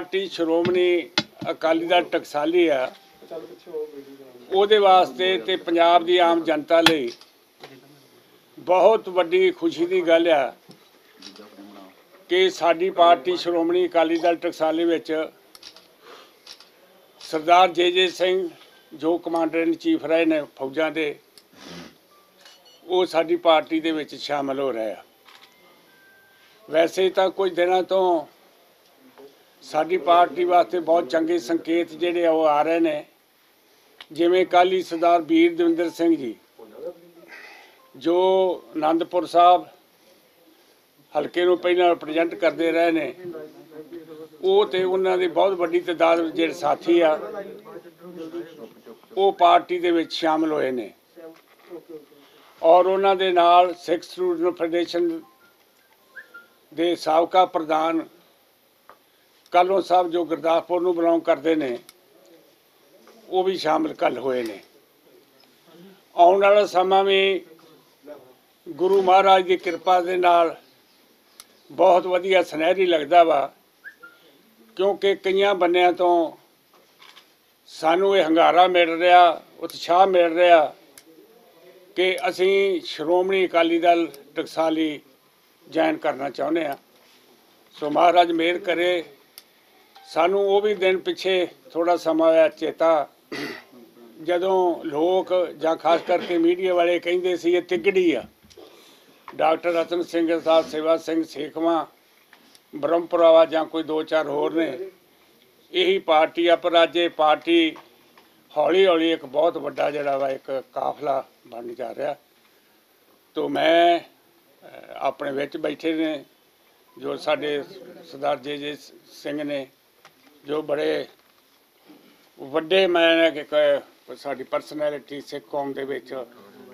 Party Shiromani Akali Dal Taksali ਆ। ਉਹਦੇ ਵਾਸਤੇ ਤੇ ਪੰਜਾਬ ਦੀ ਆਮ ਜਨਤਾ ਲਈ ਬਹੁਤ ਵੱਡੀ ਖੁਸ਼ੀ ਦੀ ਗੱਲ ਆ ਕਿ ਸਾਡੀ ਪਾਰਟੀ ਸ਼੍ਰੋਮਣੀ ਅਕਾਲੀ ਦਲ ਟਕਸਾਲੀ ਵਿੱਚ ਸਰਦਾਰ ਜੇ ਜੇ ਸਿੰਘ, ਜੋ ਕਮਾਂਡਰ ਇਨ ਚੀਫ ਰਹੇ ਨੇ ਫੌਜਾਂ ਦੇ, ਉਹ ਸਾਡੀ ਪਾਰਟੀ ਦੇ ਵਿੱਚ ਸ਼ਾਮਲ ਹੋ ਰਹੇ ਆ। ਵੈਸੇ ਤਾਂ ਕੁਝ ਦਿਨਾਂ ਤੋਂ ਸਾਡੀ ਪਾਰਟੀ ਵਾਸਤੇ ਬਹੁਤ ਚੰਗੇ ਸੰਕੇਤ ਜਿਹੜੇ ਆ ਉਹ ਆ ਰਹੇ ਨੇ। ਜਿਵੇਂ ਕੱਲ੍ਹ ਹੀ ਸਰਦਾਰ ਵੀਰ ਦਵਿੰਦਰ ਸਿੰਘ ਜੀ, ਜੋ ਆਨੰਦਪੁਰ ਸਾਹਿਬ ਹਲਕੇ ਨੂੰ ਪਹਿਲਾਂ ਰਿਪਰੈਜ਼ੈਂਟ ਕਰਦੇ ਰਹੇ ਨੇ, ਉਹ ਤੇ ਉਹਨਾਂ ਦੀ ਬਹੁਤ ਵੱਡੀ ਤਾਦਾਦ ਵਿੱਚ ਜਿਹੜੇ ਸਾਥੀ ਆ, ਉਹ ਪਾਰਟੀ ਦੇ ਵਿੱਚ ਸ਼ਾਮਲ ਹੋਏ ਨੇ। ਔਰ ਉਹਨਾਂ ਦੇ ਨਾਲ ਸਿੱਖ ਸਟੂਡੈਂਟ ਫੈਡਰੇਸ਼ਨ ਦੇ ਸਾਬਕਾ ਪ੍ਰਧਾਨ ਕਾਲੋਂ ਸਾਹਿਬ ਜੋ ਗੁਰਦਾਸਪੁਰ ਨੂੰ ਬਿਲੋਂਗ ਕਰਦੇ ਨੇ, ਉਹ ਵੀ ਸ਼ਾਮਲ ਕੱਲ ਹੋਏ ਨੇ। ਆਉਣ ਵਾਲਾ ਸਮਾਂ ਵੀ ਗੁਰੂ ਮਹਾਰਾਜ ਦੀ ਕਿਰਪਾ ਦੇ ਨਾਲ ਬਹੁਤ ਵਧੀਆ ਸੁਨਹਿਰੀ ਲੱਗਦਾ ਵਾ, ਕਿਉਂਕਿ ਕਈਆਂ ਬੰਨਿਆਂ ਤੋਂ ਸਾਨੂੰ ਇਹ ਹੰਗਾਰਾ ਮਿਲ ਰਿਹਾ, ਉਤਸ਼ਾਹ ਮਿਲ ਰਿਹਾ ਕਿ ਅਸੀਂ ਸ਼੍ਰੋਮਣੀ ਅਕਾਲੀ ਦਲ ਟਕਸਾਲੀ ਜੁਆਇਨ ਕਰਨਾ ਚਾਹੁੰਦੇ ਆ ਸੋ ਮਹਾਰਾਜ ਮਿਹਰ ਕਰੇ ਸਾਨੂੰ ਉਹ ਵੀ ਦਿਨ ਪਿੱਛੇ ਥੋੜਾ ਸਮਾਂ ਹੋਇਆ ਚੇਤਾ। ਜਦੋਂ ਲੋਕ ਜਾਂ ਖਾਸ ਕਰਕੇ ਮੀਡੀਆ ਵਾਲੇ ਕਹਿੰਦੇ ਸੀ, ਇਹ ਤਿਗੜੀ ਆ। ਡਾਕਟਰ ਰਤਨ ਸਿੰਘ ਸਾਹਿਬ, ਸੇਵਾ ਸਿੰਘ ਸੇਖਵਾਂ, ਬ੍ਰਹਮਪੁਰਾਵਾ ਜਾਂ ਕੋਈ ਦੋ ਚਾਰ ਹੋਰ ਨੇ, ਇਹੀ ਪਾਰਟੀ ਆ। ਪਰ ਅੱਜ ਇਹ ਪਾਰਟੀ ਹੌਲੀ ਹੌਲੀ ਇੱਕ ਬਹੁਤ ਵੱਡਾ ਜਿਹੜਾ ਵਾ, ਇੱਕ ਕਾਫਲਾ ਬਣ ਜਾ ਰਿਹਾ। ਤੋਂ ਮੈਂ ਆਪਣੇ ਵਿੱਚ ਬੈਠੇ ਨੇ, ਜੋ ਸਾਡੇ ਸਰਦਾਰ ਜੇ ਜੇ ਸਿੰਘ ਨੇ ਜੋ ਬੜੇ ਵੱਡੇ ਮੈਂ ਕਿ ਕ- ਸਾਡੀ ਪਰਸਨੈਲਿਟੀ ਸਿੱਖ ਕੌਮ ਦੇ ਵਿੱਚ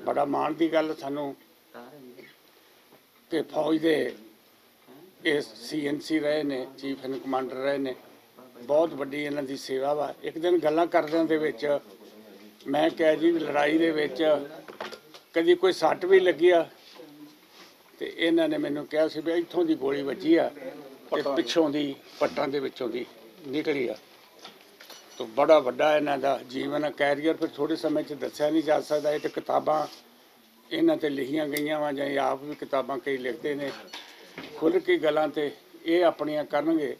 ਬੜਾ ਮਾਣ ਦੀ ਗੱਲ ਸਾਨੂੰ ਕਿ ਫੌਜ ਦੇ ਇਹ ਸੀਐਨਸੀ ਰਹੇ ਨੇ ਚੀਫ ਇਨ ਕਮਾਂਡਰ ਰਹੇ ਨੇ। ਬਹੁਤ ਵੱਡੀ ਇਹਨਾਂ ਦੀ ਸੇਵਾ ਵਾ। ਇੱਕ ਦਿਨ ਗੱਲਾਂ ਕਰਦਿਆਂ ਦੇ ਵਿੱਚ ਮੈਂ ਕਿਹਾ ਜੀ ਲੜਾਈ ਦੇ ਵਿੱਚ ਕਦੀ ਕੋਈ ਸੱਟ ਵੀ ਲੱਗੀ ਆ? ਤੇ ਇਹਨਾਂ ਨੇ ਮੈਨੂੰ ਕਿਹਾ ਸੀ ਵੀ ਇੱਥੋਂ ਦੀ ਗੋਲੀ ਵੱਜੀ ਆ ਤੇ ਪਿੱਛੋਂ ਦੀ ਪੱਟਾਂ ਦੇ ਵਿੱਚੋਂ ਦੀ। ਨਿਕਲੀ ਆ। ਤੋਂ ਬੜਾ ਵੱਡਾ ਇਹਨਾਂ ਦਾ ਜੀਵਨ ਕੈਰੀਅਰ ਫਿਰ ਥੋੜੇ ਸਮੇਂ 'ਚ ਦੱਸਿਆ ਨਹੀਂ ਜਾ ਸਕਦਾ। ਇਹ ਤੇ ਕਿਤਾਬਾਂ ਇਹਨਾਂ ਤੇ ਲਿਖੀਆਂ ਗਈਆਂ ਵਾ ਜਾਂ ਆਪ ਵੀ ਕਿਤਾਬਾਂ ਕਈ ਲਿਖਦੇ ਨੇ। ਖੁੱਲ੍ਹ ਕੇ ਗੱਲਾਂ ਤੇ ਇਹ ਆਪਣੀਆਂ ਕਰਨਗੇ,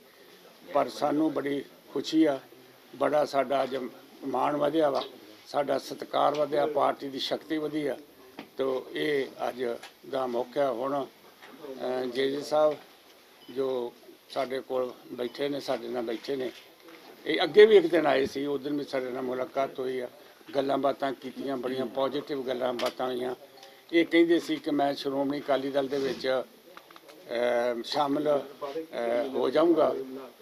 ਪਰ ਸਾਨੂੰ ਬੜੀ ਖੁਸ਼ੀ ਆ। ਬੜਾ ਸਾਡਾ ਅੱਜ ਮਾਣ ਵਧਿਆ ਵਾ। ਸਾਡਾ ਸਤਿਕਾਰ ਵਧਿਆ, ਪਾਰਟੀ ਦੀ ਸ਼ਕਤੀ ਵਧੀ ਆ। ਤੋ ਇਹ ਅੱਜ ਦਾ ਮੌਕਾ ਹੁਣ ਜੇ ਜੀ ਸਾਹਿਬ ਜੋ ਸਾਡੇ ਕੋਲ ਬੈਠੇ ਨੇ ਸਾਡੇ ਨਾਲ ਬੈਠੇ ਨੇ। ਇਹ ਅੱਗੇ ਵੀ ਇੱਕ ਦਿਨ ਆਏ ਸੀ ਉਸ ਦਿਨ ਵੀ ਸਾਡੇ ਨਾਲ ਮੁਲਾਕਾਤ ਹੋਈ ਆ। ਗੱਲਾਂ ਬਾਤਾਂ ਕੀਤੀਆਂ ਬੜੀਆਂ ਪੋਜ਼ਿਟਿਵ ਗੱਲਾਂ ਬਾਤਾਂ ਹੋਈਆਂ। ਇਹ ਕਹਿੰਦੇ ਸੀ ਕਿ ਮੈਂ ਸ਼੍ਰੋਮਣੀ ਅਕਾਲੀ ਦਲ ਦੇ ਵਿੱਚ ਸ਼ਾਮਲ ਹੋ ਜਾਊਂਗਾ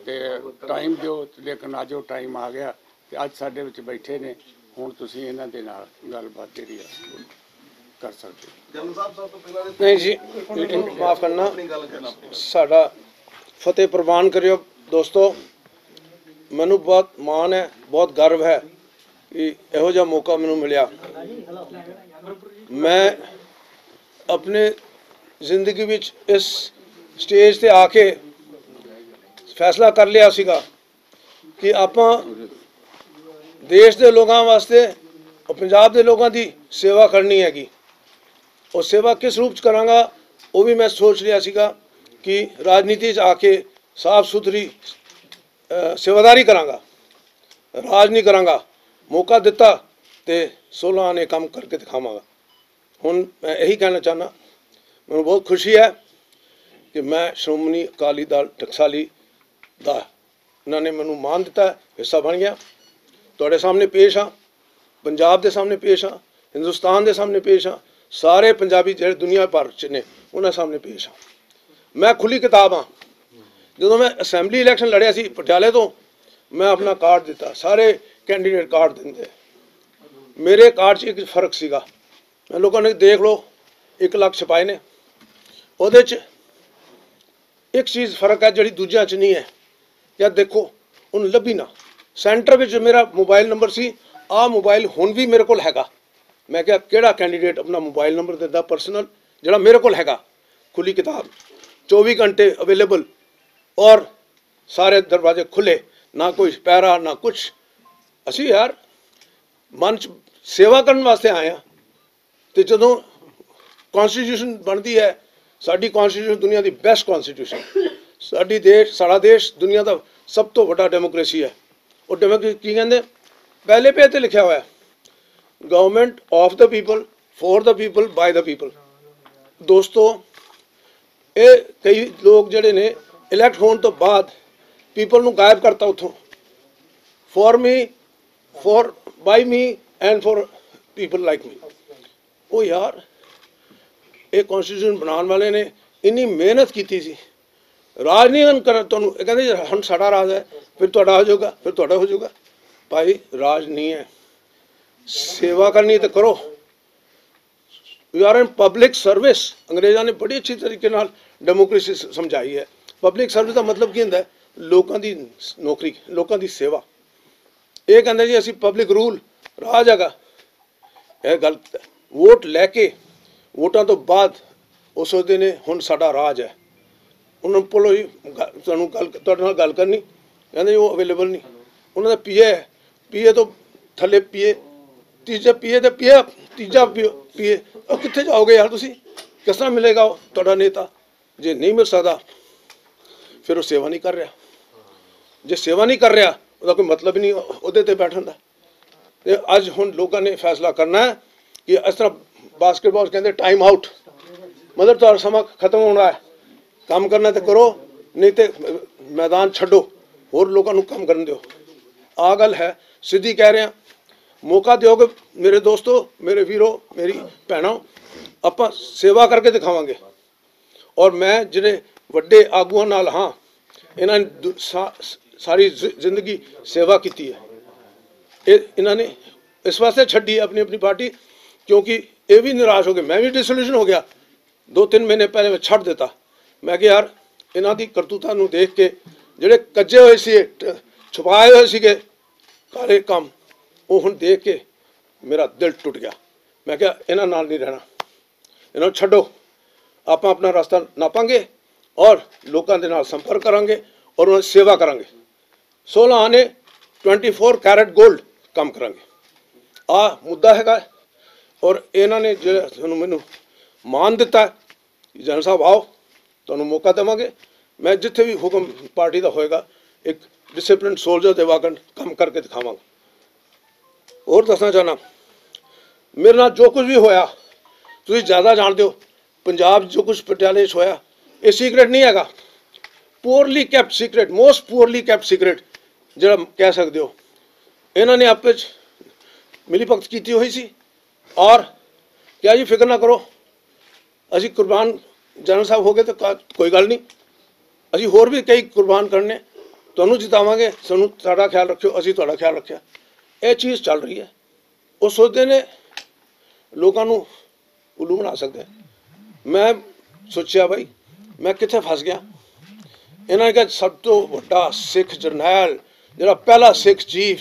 ਤੇ ਟਾਈਮ ਦਿਓ ਲੇਕਿਨ ਅੱਜ ਉਹ ਟਾਈਮ ਆ ਗਿਆ ਤੇ ਅੱਜ ਸਾਡੇ ਵਿੱਚ ਬੈਠੇ ਨੇ। ਹੁਣ ਤੁਸੀਂ ਇਹਨਾਂ ਦੇ ਨਾਲ ਗੱਲਬਾਤ ਜਿਹੜੀ ਆ ਕਰ ਸਕਦੇ ਹੋ। ਜਨਰਲ ਸਾਹਿਬ ਸਭ ਤੋਂ ਪਹਿਲਾਂ ਨਹੀਂ ਜੀ ਮਾਫ ਕਰਨਾ ਸਾਡਾ ਫਤਿਹ ਪ੍ਰਵਾਨ ਕਰਿਓ। ਦੋਸਤੋ, ਮੈਨੂੰ ਬਹੁਤ ਮਾਣ ਹੈ, ਬਹੁਤ ਗਰਵ ਹੈ ਕਿ ਇਹੋ ਜਿਹਾ ਮੌਕਾ ਮੈਨੂੰ ਮਿਲਿਆ। ਮੈਂ ਆਪਣੇ ਜ਼ਿੰਦਗੀ ਵਿੱਚ ਇਸ ਸਟੇਜ ਤੇ ਆ ਕੇ ਫੈਸਲਾ ਕਰ ਲਿਆ ਸੀਗਾ ਕਿ ਆਪਾਂ ਦੇਸ਼ ਦੇ ਲੋਕਾਂ ਵਾਸਤੇ ਔਰ ਪੰਜਾਬ ਦੇ ਲੋਕਾਂ ਦੀ ਸੇਵਾ ਕਰਨੀ ਹੈਗੀ। ਉਹ ਸੇਵਾ ਕਿਸ ਰੂਪ ਚ ਕਰਾਂਗਾ, ਉਹ ਵੀ ਮੈਂ ਸੋਚ ਲਿਆ ਸੀਗਾ। ਕਿ ਰਾਜਨੀਤੀ 'ਚ ਆ ਕੇ ਸਾਫ਼ ਸੁਥਰੀ ਸੇਵਾਦਾਰੀ ਕਰਾਂਗਾ, ਰਾਜ ਨਹੀਂ ਕਰਾਂਗਾ, ਮੌਕਾ ਦਿੱਤਾ ਤੇ 16 ਨੇ ਕੰਮ ਕਰਕੇ ਦਿਖਾਵਾਂਗਾ। ਹੁਣ ਮੈਂ ਇਹੀ ਕਹਿਣਾ ਚਾਹਨਾ ਮੈਨੂੰ ਬਹੁਤ ਖੁਸ਼ੀ ਹੈ ਕਿ ਮੈਂ ਸ਼੍ਰੋਮਣੀ ਅਕਾਲੀ ਦਲ ਟਕਸਾਲੀ ਦਾ ਉਹਨਾਂ ਨੇ ਮੈਨੂੰ ਮਾਨ ਦਿੱਤਾ, ਹਿੱਸਾ ਬਣ ਗਿਆ। ਤੁਹਾਡੇ ਸਾਹਮਣੇ ਪੇਸ਼ ਹਾਂ, ਪੰਜਾਬ ਦੇ ਸਾਹਮਣੇ ਪੇਸ਼ ਹਾਂ, ਹਿੰਦੁਸਤਾਨ ਦੇ ਸਾਹਮਣੇ ਪੇਸ਼ ਹਾਂ, ਸਾਰੇ ਪੰਜਾਬੀ ਜਿਹੜੇ ਦੁਨੀਆ ਭਰ ਚ ਨੇ, ਉਹਨਾਂ ਸਾਹਮਣੇ ਪੇਸ਼ ਹਾਂ। ਮੈਂ ਖੁੱਲੀ ਕਿਤਾਬ ਹਾਂ। ਜਦੋਂ ਮੈਂ ਅਸੈਂਬਲੀ ਇਲੈਕਸ਼ਨ ਲੜਿਆ ਸੀ ਪਟਿਆਲੇ ਤੋਂ, ਮੈਂ ਆਪਣਾ ਕਾਰਡ ਦਿੱਤਾ। ਸਾਰੇ ਕੈਂਡੀਡੇਟ ਕਾਰਡ ਦਿੰਦੇ। ਮੇਰੇ ਕਾਰਡ 'ਚ ਇੱਕ ਫ਼ਰਕ ਸੀਗਾ। ਮੈਂ ਲੋਕਾਂ ਨੇ ਦੇਖ ਲਓ 1 ਲੱਖ ਛਪਾਏ ਨੇ। ਉਹਦੇ 'ਚ ਇੱਕ ਚੀਜ਼ ਫ਼ਰਕ ਹੈ ਜਿਹੜੀ ਦੂਜਿਆਂ 'ਚ ਨਹੀਂ ਹੈ। ਜਾਂ ਦੇਖੋ, ਉਹਨੂੰ ਲੱਭੀ ਨਾ। ਸੈਂਟਰ ਵਿੱਚ ਮੇਰਾ ਮੋਬਾਈਲ ਨੰਬਰ ਸੀ। ਆਹ ਮੋਬਾਈਲ ਹੁਣ ਵੀ ਮੇਰੇ ਕੋਲ ਹੈਗਾ। ਮੈਂ ਕਿਹਾ, ਕਿਹੜਾ ਕੈਂਡੀਡੇਟ ਆਪਣਾ ਮੋਬਾਈਲ ਨੰਬਰ ਦਿੰਦਾ, ਪਰਸਨਲ, ਜਿਹੜਾ ਮੇਰੇ ਕੋਲ ਹੈਗਾ? ਖੁੱਲੀ ਕਿਤਾਬ। 24 ਘੰਟੇ ਅਵੇਲੇਬਲ ਔਰ ਸਾਰੇ ਦਰਵਾਜ਼ੇ ਖੁੱਲੇ ਨਾ ਕੋਈ ਪੈਰਾ ਨਾ ਕੁਛ ਅਸੀਂ ਯਾਰ ਮਨ ਚ ਸੇਵਾ ਕਰਨ ਵਾਸਤੇ ਆਏ ਆ ਤੇ ਜਦੋਂ ਕਨਸਟੀਟਿਊਸ਼ਨ ਬਣਦੀ ਹੈ ਸਾਡੀ ਕਨਸਟੀਟਿਊਸ਼ਨ ਦੁਨੀਆ ਦੀ ਬੈਸਟ ਕਨਸਟੀਟਿਊਸ਼ਨ ਸਾਡੀ ਦੇਸ਼ ਸਾਡਾ ਦੇਸ਼ ਦੁਨੀਆ ਦਾ ਸਭ ਤੋਂ ਵੱਡਾ ਡੈਮੋਕ੍ਰੇਸੀ ਹੈ ਉਹ ਡੈਮੋਕ੍ਰੇਸੀ ਕੀ ਕਹਿੰਦੇ ਪਹਿਲੇ ਪੇਜ ਤੇ ਲਿਖਿਆ ਹੋਇਆ ਹੈ government of the people for the people by the people ਦੋਸਤੋ ਇਹ ਕਈ ਲੋਕ ਜਿਹੜੇ ਨੇ ਇਲੈਕਟ ਹੋਣ ਤੋਂ ਬਾਅਦ ਪੀਪਲ ਨੂੰ ਗਾਇਬ ਕਰਤਾ ਉਥੋਂ। For me for by me and for people like me ਉਹ ਯਾਰ, ਇਹ ਕਨਸਟੀਟਿਊਸ਼ਨ ਬਣਾਉਣ ਵਾਲੇ ਨੇ ਇੰਨੀ ਮਿਹਨਤ ਕੀਤੀ ਸੀ। ਰਾਜ ਨਹੀਂ ਕਰ ਤੁਹਾਨੂੰ, ਇਹ ਕਹਿੰਦੇ ਹੁਣ ਸਾਡਾ ਰਾਜ ਹੈ, ਫਿਰ ਤੁਹਾਡਾ ਹੋ ਜਾਊਗਾ, ਫਿਰ ਤੁਹਾਡਾ ਹੋ ਜਾਊਗਾ। ਭਾਈ, ਰਾਜ ਨਹੀਂ ਹੈ। ਸੇਵਾ ਕਰਨੀ ਤੇ ਕਰੋ। You are in public service ਅੰਗਰੇਜ਼ਾਂ ਨੇ ਬੜੀ ਅੱਛੀ ਤਰੀਕੇ ਨਾਲ ਡੈਮੋਕ੍ਰੇਸੀ ਸਮਝਾਈ ਹੈ। ਪਬਲਿਕ ਸਰਵਿਸ ਦਾ ਮਤਲਬ ਕੀ ਹੁੰਦਾ ਲੋਕਾਂ ਦੀ ਨੌਕਰੀ, ਲੋਕਾਂ ਦੀ ਸੇਵਾ। ਇਹ ਕਹਿੰਦੇ ਜੀ, ਅਸੀਂ ਪਬਲਿਕ ਰੂਲ ਰਾਜ ਹੈਗਾ। ਇਹ ਗਲਤ ਹੈ ਵੋਟ ਲੈ ਕੇ, ਵੋਟਾਂ ਤੋਂ ਬਾਅਦ ਉਹ ਸੋਚਦੇ ਨੇ, ਹੁਣ ਸਾਡਾ ਰਾਜ ਹੈ। ਉਹਨਾਂ ਨੂੰ ਪੁੱਲੋ ਜੀ ਤੁਹਾਨੂੰ ਗੱਲ, ਤੁਹਾਡੇ ਨਾਲ ਗੱਲ ਕਰਨੀ। ਕਹਿੰਦੇ ਜੀ, ਉਹ ਅਵੇਲੇਬਲ ਨਹੀਂ। ਉਹਨਾਂ ਦਾ ਪੀਏ ਹੈ। ਪੀਏ ਤੋਂ ਥੱਲੇ ਪੀਏ, ਤੀਜੇ ਪੀਏ ਤੇ ਪੀਏ ਤੀਜਾ ਪੀਏ। ਉਹ ਕਿੱਥੇ ਜਾਓਗੇ ਯਾਰ ਤੁਸੀਂ? ਕਿਸ ਤਰ੍ਹਾਂ ਮਿਲੇਗਾ ਉਹ ਤੁਹਾਡਾ ਨੇਤਾ? ਜੇ ਨਹੀਂ ਮਿਲ ਸਕਦਾ, ਫਿਰ ਉਹ ਸੇਵਾ ਨਹੀਂ ਕਰ ਰਿਹਾ। ਜੇ ਸੇਵਾ ਨਹੀਂ ਕਰ ਰਿਹਾ, ਉਹਦਾ ਕੋਈ ਮਤਲਬ ਹੀ ਨਹੀਂ ਉਹਦੇ ਤੇ ਬੈਠਣ ਦਾ। ਤੇ ਅੱਜ ਹੁਣ ਲੋਕਾਂ ਨੇ ਫੈਸਲਾ ਕਰਨਾ ਹੈ ਕਿ ਇਸ ਤਰ੍ਹਾਂ ਬਾਸਕਟਬਾਲ ਕਹਿੰਦੇ ਟਾਈਮ ਆਊਟ ਮਤਲਬ ਤੁਹਾਡਾ ਸਮਾਂ ਖਤਮ ਹੋਣਾ ਹੈ। ਕੰਮ ਕਰਨਾ ਤੇ ਕਰੋ, ਨਹੀਂ ਤੇ ਮੈਦਾਨ ਛੱਡੋ। ਹੋਰ ਲੋਕਾਂ ਨੂੰ ਕੰਮ ਕਰਨ ਦਿਓ। ਆ ਗੱਲ ਹੈ, ਸਿੱਧੀ ਕਹਿ ਰਿਹਾ। ਮੌਕਾ ਦਿਓਗੇ ਮੇਰੇ ਦੋਸਤੋ, ਮੇਰੇ ਵੀਰੋ, ਮੇਰੀ ਭੈਣੋ, ਆਪਾਂ ਸੇਵਾ ਕਰਕੇ ਦਿਖਾਵਾਂਗੇ। ਔਰ ਮੈਂ ਜਿਹੜੇ ਵੱਡੇ ਆਗੂਆਂ ਨਾਲ ਹਾਂ, ਇਹਨਾਂ ਨੇ ਦੁ- ਸਾਰੀ ਜ਼ਿ- ਜ਼ਿੰਦਗੀ ਸੇਵਾ ਕੀਤੀ ਹੈ। ਇਹ, ਇਹਨਾਂ ਨੇ ਇਸ ਵਾਸਤੇ ਛੱਡੀ ਆਪਣੀ ਆਪਣੀ ਪਾਰਟੀ, ਕਿਉਂਕਿ ਇਹ ਵੀ ਨਿਰਾਸ਼ ਹੋ ਗਏ। ਮੈਂ ਵੀ ਡਿਸੋਲੂਸ਼ਨ ਹੋ ਗਿਆ। ਦੋ ਤਿੰਨ ਮਹੀਨੇ ਪਹਿਲੇ ਮੈਂ ਛੱਡ ਦਿੱਤਾ। ਮੈਂ ਕਿਹਾ, ਯਾਰ, ਇਹਨਾਂ ਦੀ ਕਰਤੂਤਾਂ ਨੂੰ ਦੇਖ ਕੇ ਜਿਹੜੇ ਕੱਜੇ ਹੋਏ ਸੀ ਛੁਪਾਏ ਹੋਏ ਸੀਗੇ ਕਾਲੇ ਕੰਮ ਉਹ ਹੁਣ ਦੇਖ ਕੇ ਮੇਰਾ ਦਿਲ ਟੁੱਟ ਗਿਆ। ਮੈਂ ਕਿਹਾ, ਇਹਨਾਂ ਨਾਲ ਨਹੀਂ ਰਹਿਣਾ। ਇਹਨਾਂ ਨੂੰ ਛੱਡੋ। ਆਪਾਂ ਆਪਣਾ ਰਸਤਾ ਨਾਪਾਂਗੇ ਔਰ ਲੋਕਾਂ ਦੇ ਨਾਲ ਸੰਪਰਕ ਕਰਾਂਗੇ ਔਰ ਉਹਨਾਂ ਦੀ ਸੇਵਾ ਕਰਾਂਗੇ। 16 ਆਨੇ 24 ਕੈਰਟ 골ਡ ਕੰਮ ਕਰਾਂਗੇ। ਆ ਮੁੱਦਾ ਹੈਗਾ ਔਰ ਇਹਨਾਂ ਨੇ ਜਿਹੜਾ ਤੁਹਾਨੂੰ ਮੈਨੂੰ ਮਾਨ ਦਿੱਤਾ ਜਨ ਸਾਹਿਬ ਆਓ, ਤੁਹਾਨੂੰ ਮੌਕਾ ਦੇਵਾਂਗੇ। ਮੈਂ ਜਿੱਥੇ ਵੀ ਹੁਕਮ ਪਾਰਟੀ ਦਾ ਹੋਏਗਾ, ਇੱਕ ਡਿਸਪਲਿਨ ਸੋਲਜਰ ਦੇ ਵਾਕਣ ਕੰਮ ਕਰਕੇ ਦਿਖਾਵਾਂਗਾ। ਹੋਰ ਦੱਸਣਾ ਚਾਹਨਾ ਮੇਰੇ ਨਾਲ ਜੋ ਕੁਝ ਵੀ ਹੋਇਆ, ਤੁਸੀਂ ਜ਼ਿਆਦਾ ਜਾਣਦੇ ਹੋ। ਪੰਜਾਬ ਜੋ ਕੁਝ ਪਟਿਆਲੇ 'ਚ ਹੋਇਆ, ਇਹ ਸੀਕ੍ਰੇਟ ਨਹੀਂ ਹੈਗਾ। Purely kept secret most purely kept secret ਜਿਹੜਾ ਕਹਿ ਸਕਦੇ ਹੋ। ਇਹਨਾਂ ਨੇ ਆਪੇ 'ਚ ਮਿਲੀ ਭਗਤ ਕੀਤੀ ਹੋਈ ਸੀ। ਔਰ ਕਿਹਾ ਜੀ, ਫਿਕਰ ਨਾ ਕਰੋ। ਅਸੀਂ ਕੁਰਬਾਨ ਜਨਰਲ ਸਾਹਿਬ ਹੋ ਗਏ ਤਾਂ ਕੋਈ ਗੱਲ ਨਹੀਂ। ਅਸੀਂ ਹੋਰ ਵੀ ਕਈ ਕੁਰਬਾਨ ਕਰਨੇ। ਤੁਹਾਨੂੰ ਜਿਤਾਵਾਂਗੇ। ਸਾਨੂੰ ਸਾਡਾ ਖਿਆਲ ਰੱਖਿਓ, ਅਸੀਂ ਤੁਹਾਡਾ ਖਿਆਲ ਰੱਖਿਆ। ਇਹ ਚੀਜ਼ ਚੱਲ ਰਹੀ ਹੈ। ਉਹ ਸੋਚਦੇ ਨੇ ਲੋਕਾਂ ਨੂੰ ਉੱਲੂ ਬਣਾ ਸਕਦੇ ਮੈਂ ਸੋਚਿਆ ਭਾਈ ਮੈਂ ਕਿੱਥੇ ਫਸ ਗਿਆ। ਇਹਨਾਂ ਨੇ ਕਿਹਾ ਸਭ ਤੋਂ ਵੱਡਾ ਸਿੱਖ ਜਰਨੈਲ, ਜਿਹੜਾ ਪਹਿਲਾ ਸਿੱਖ ਚੀਫ,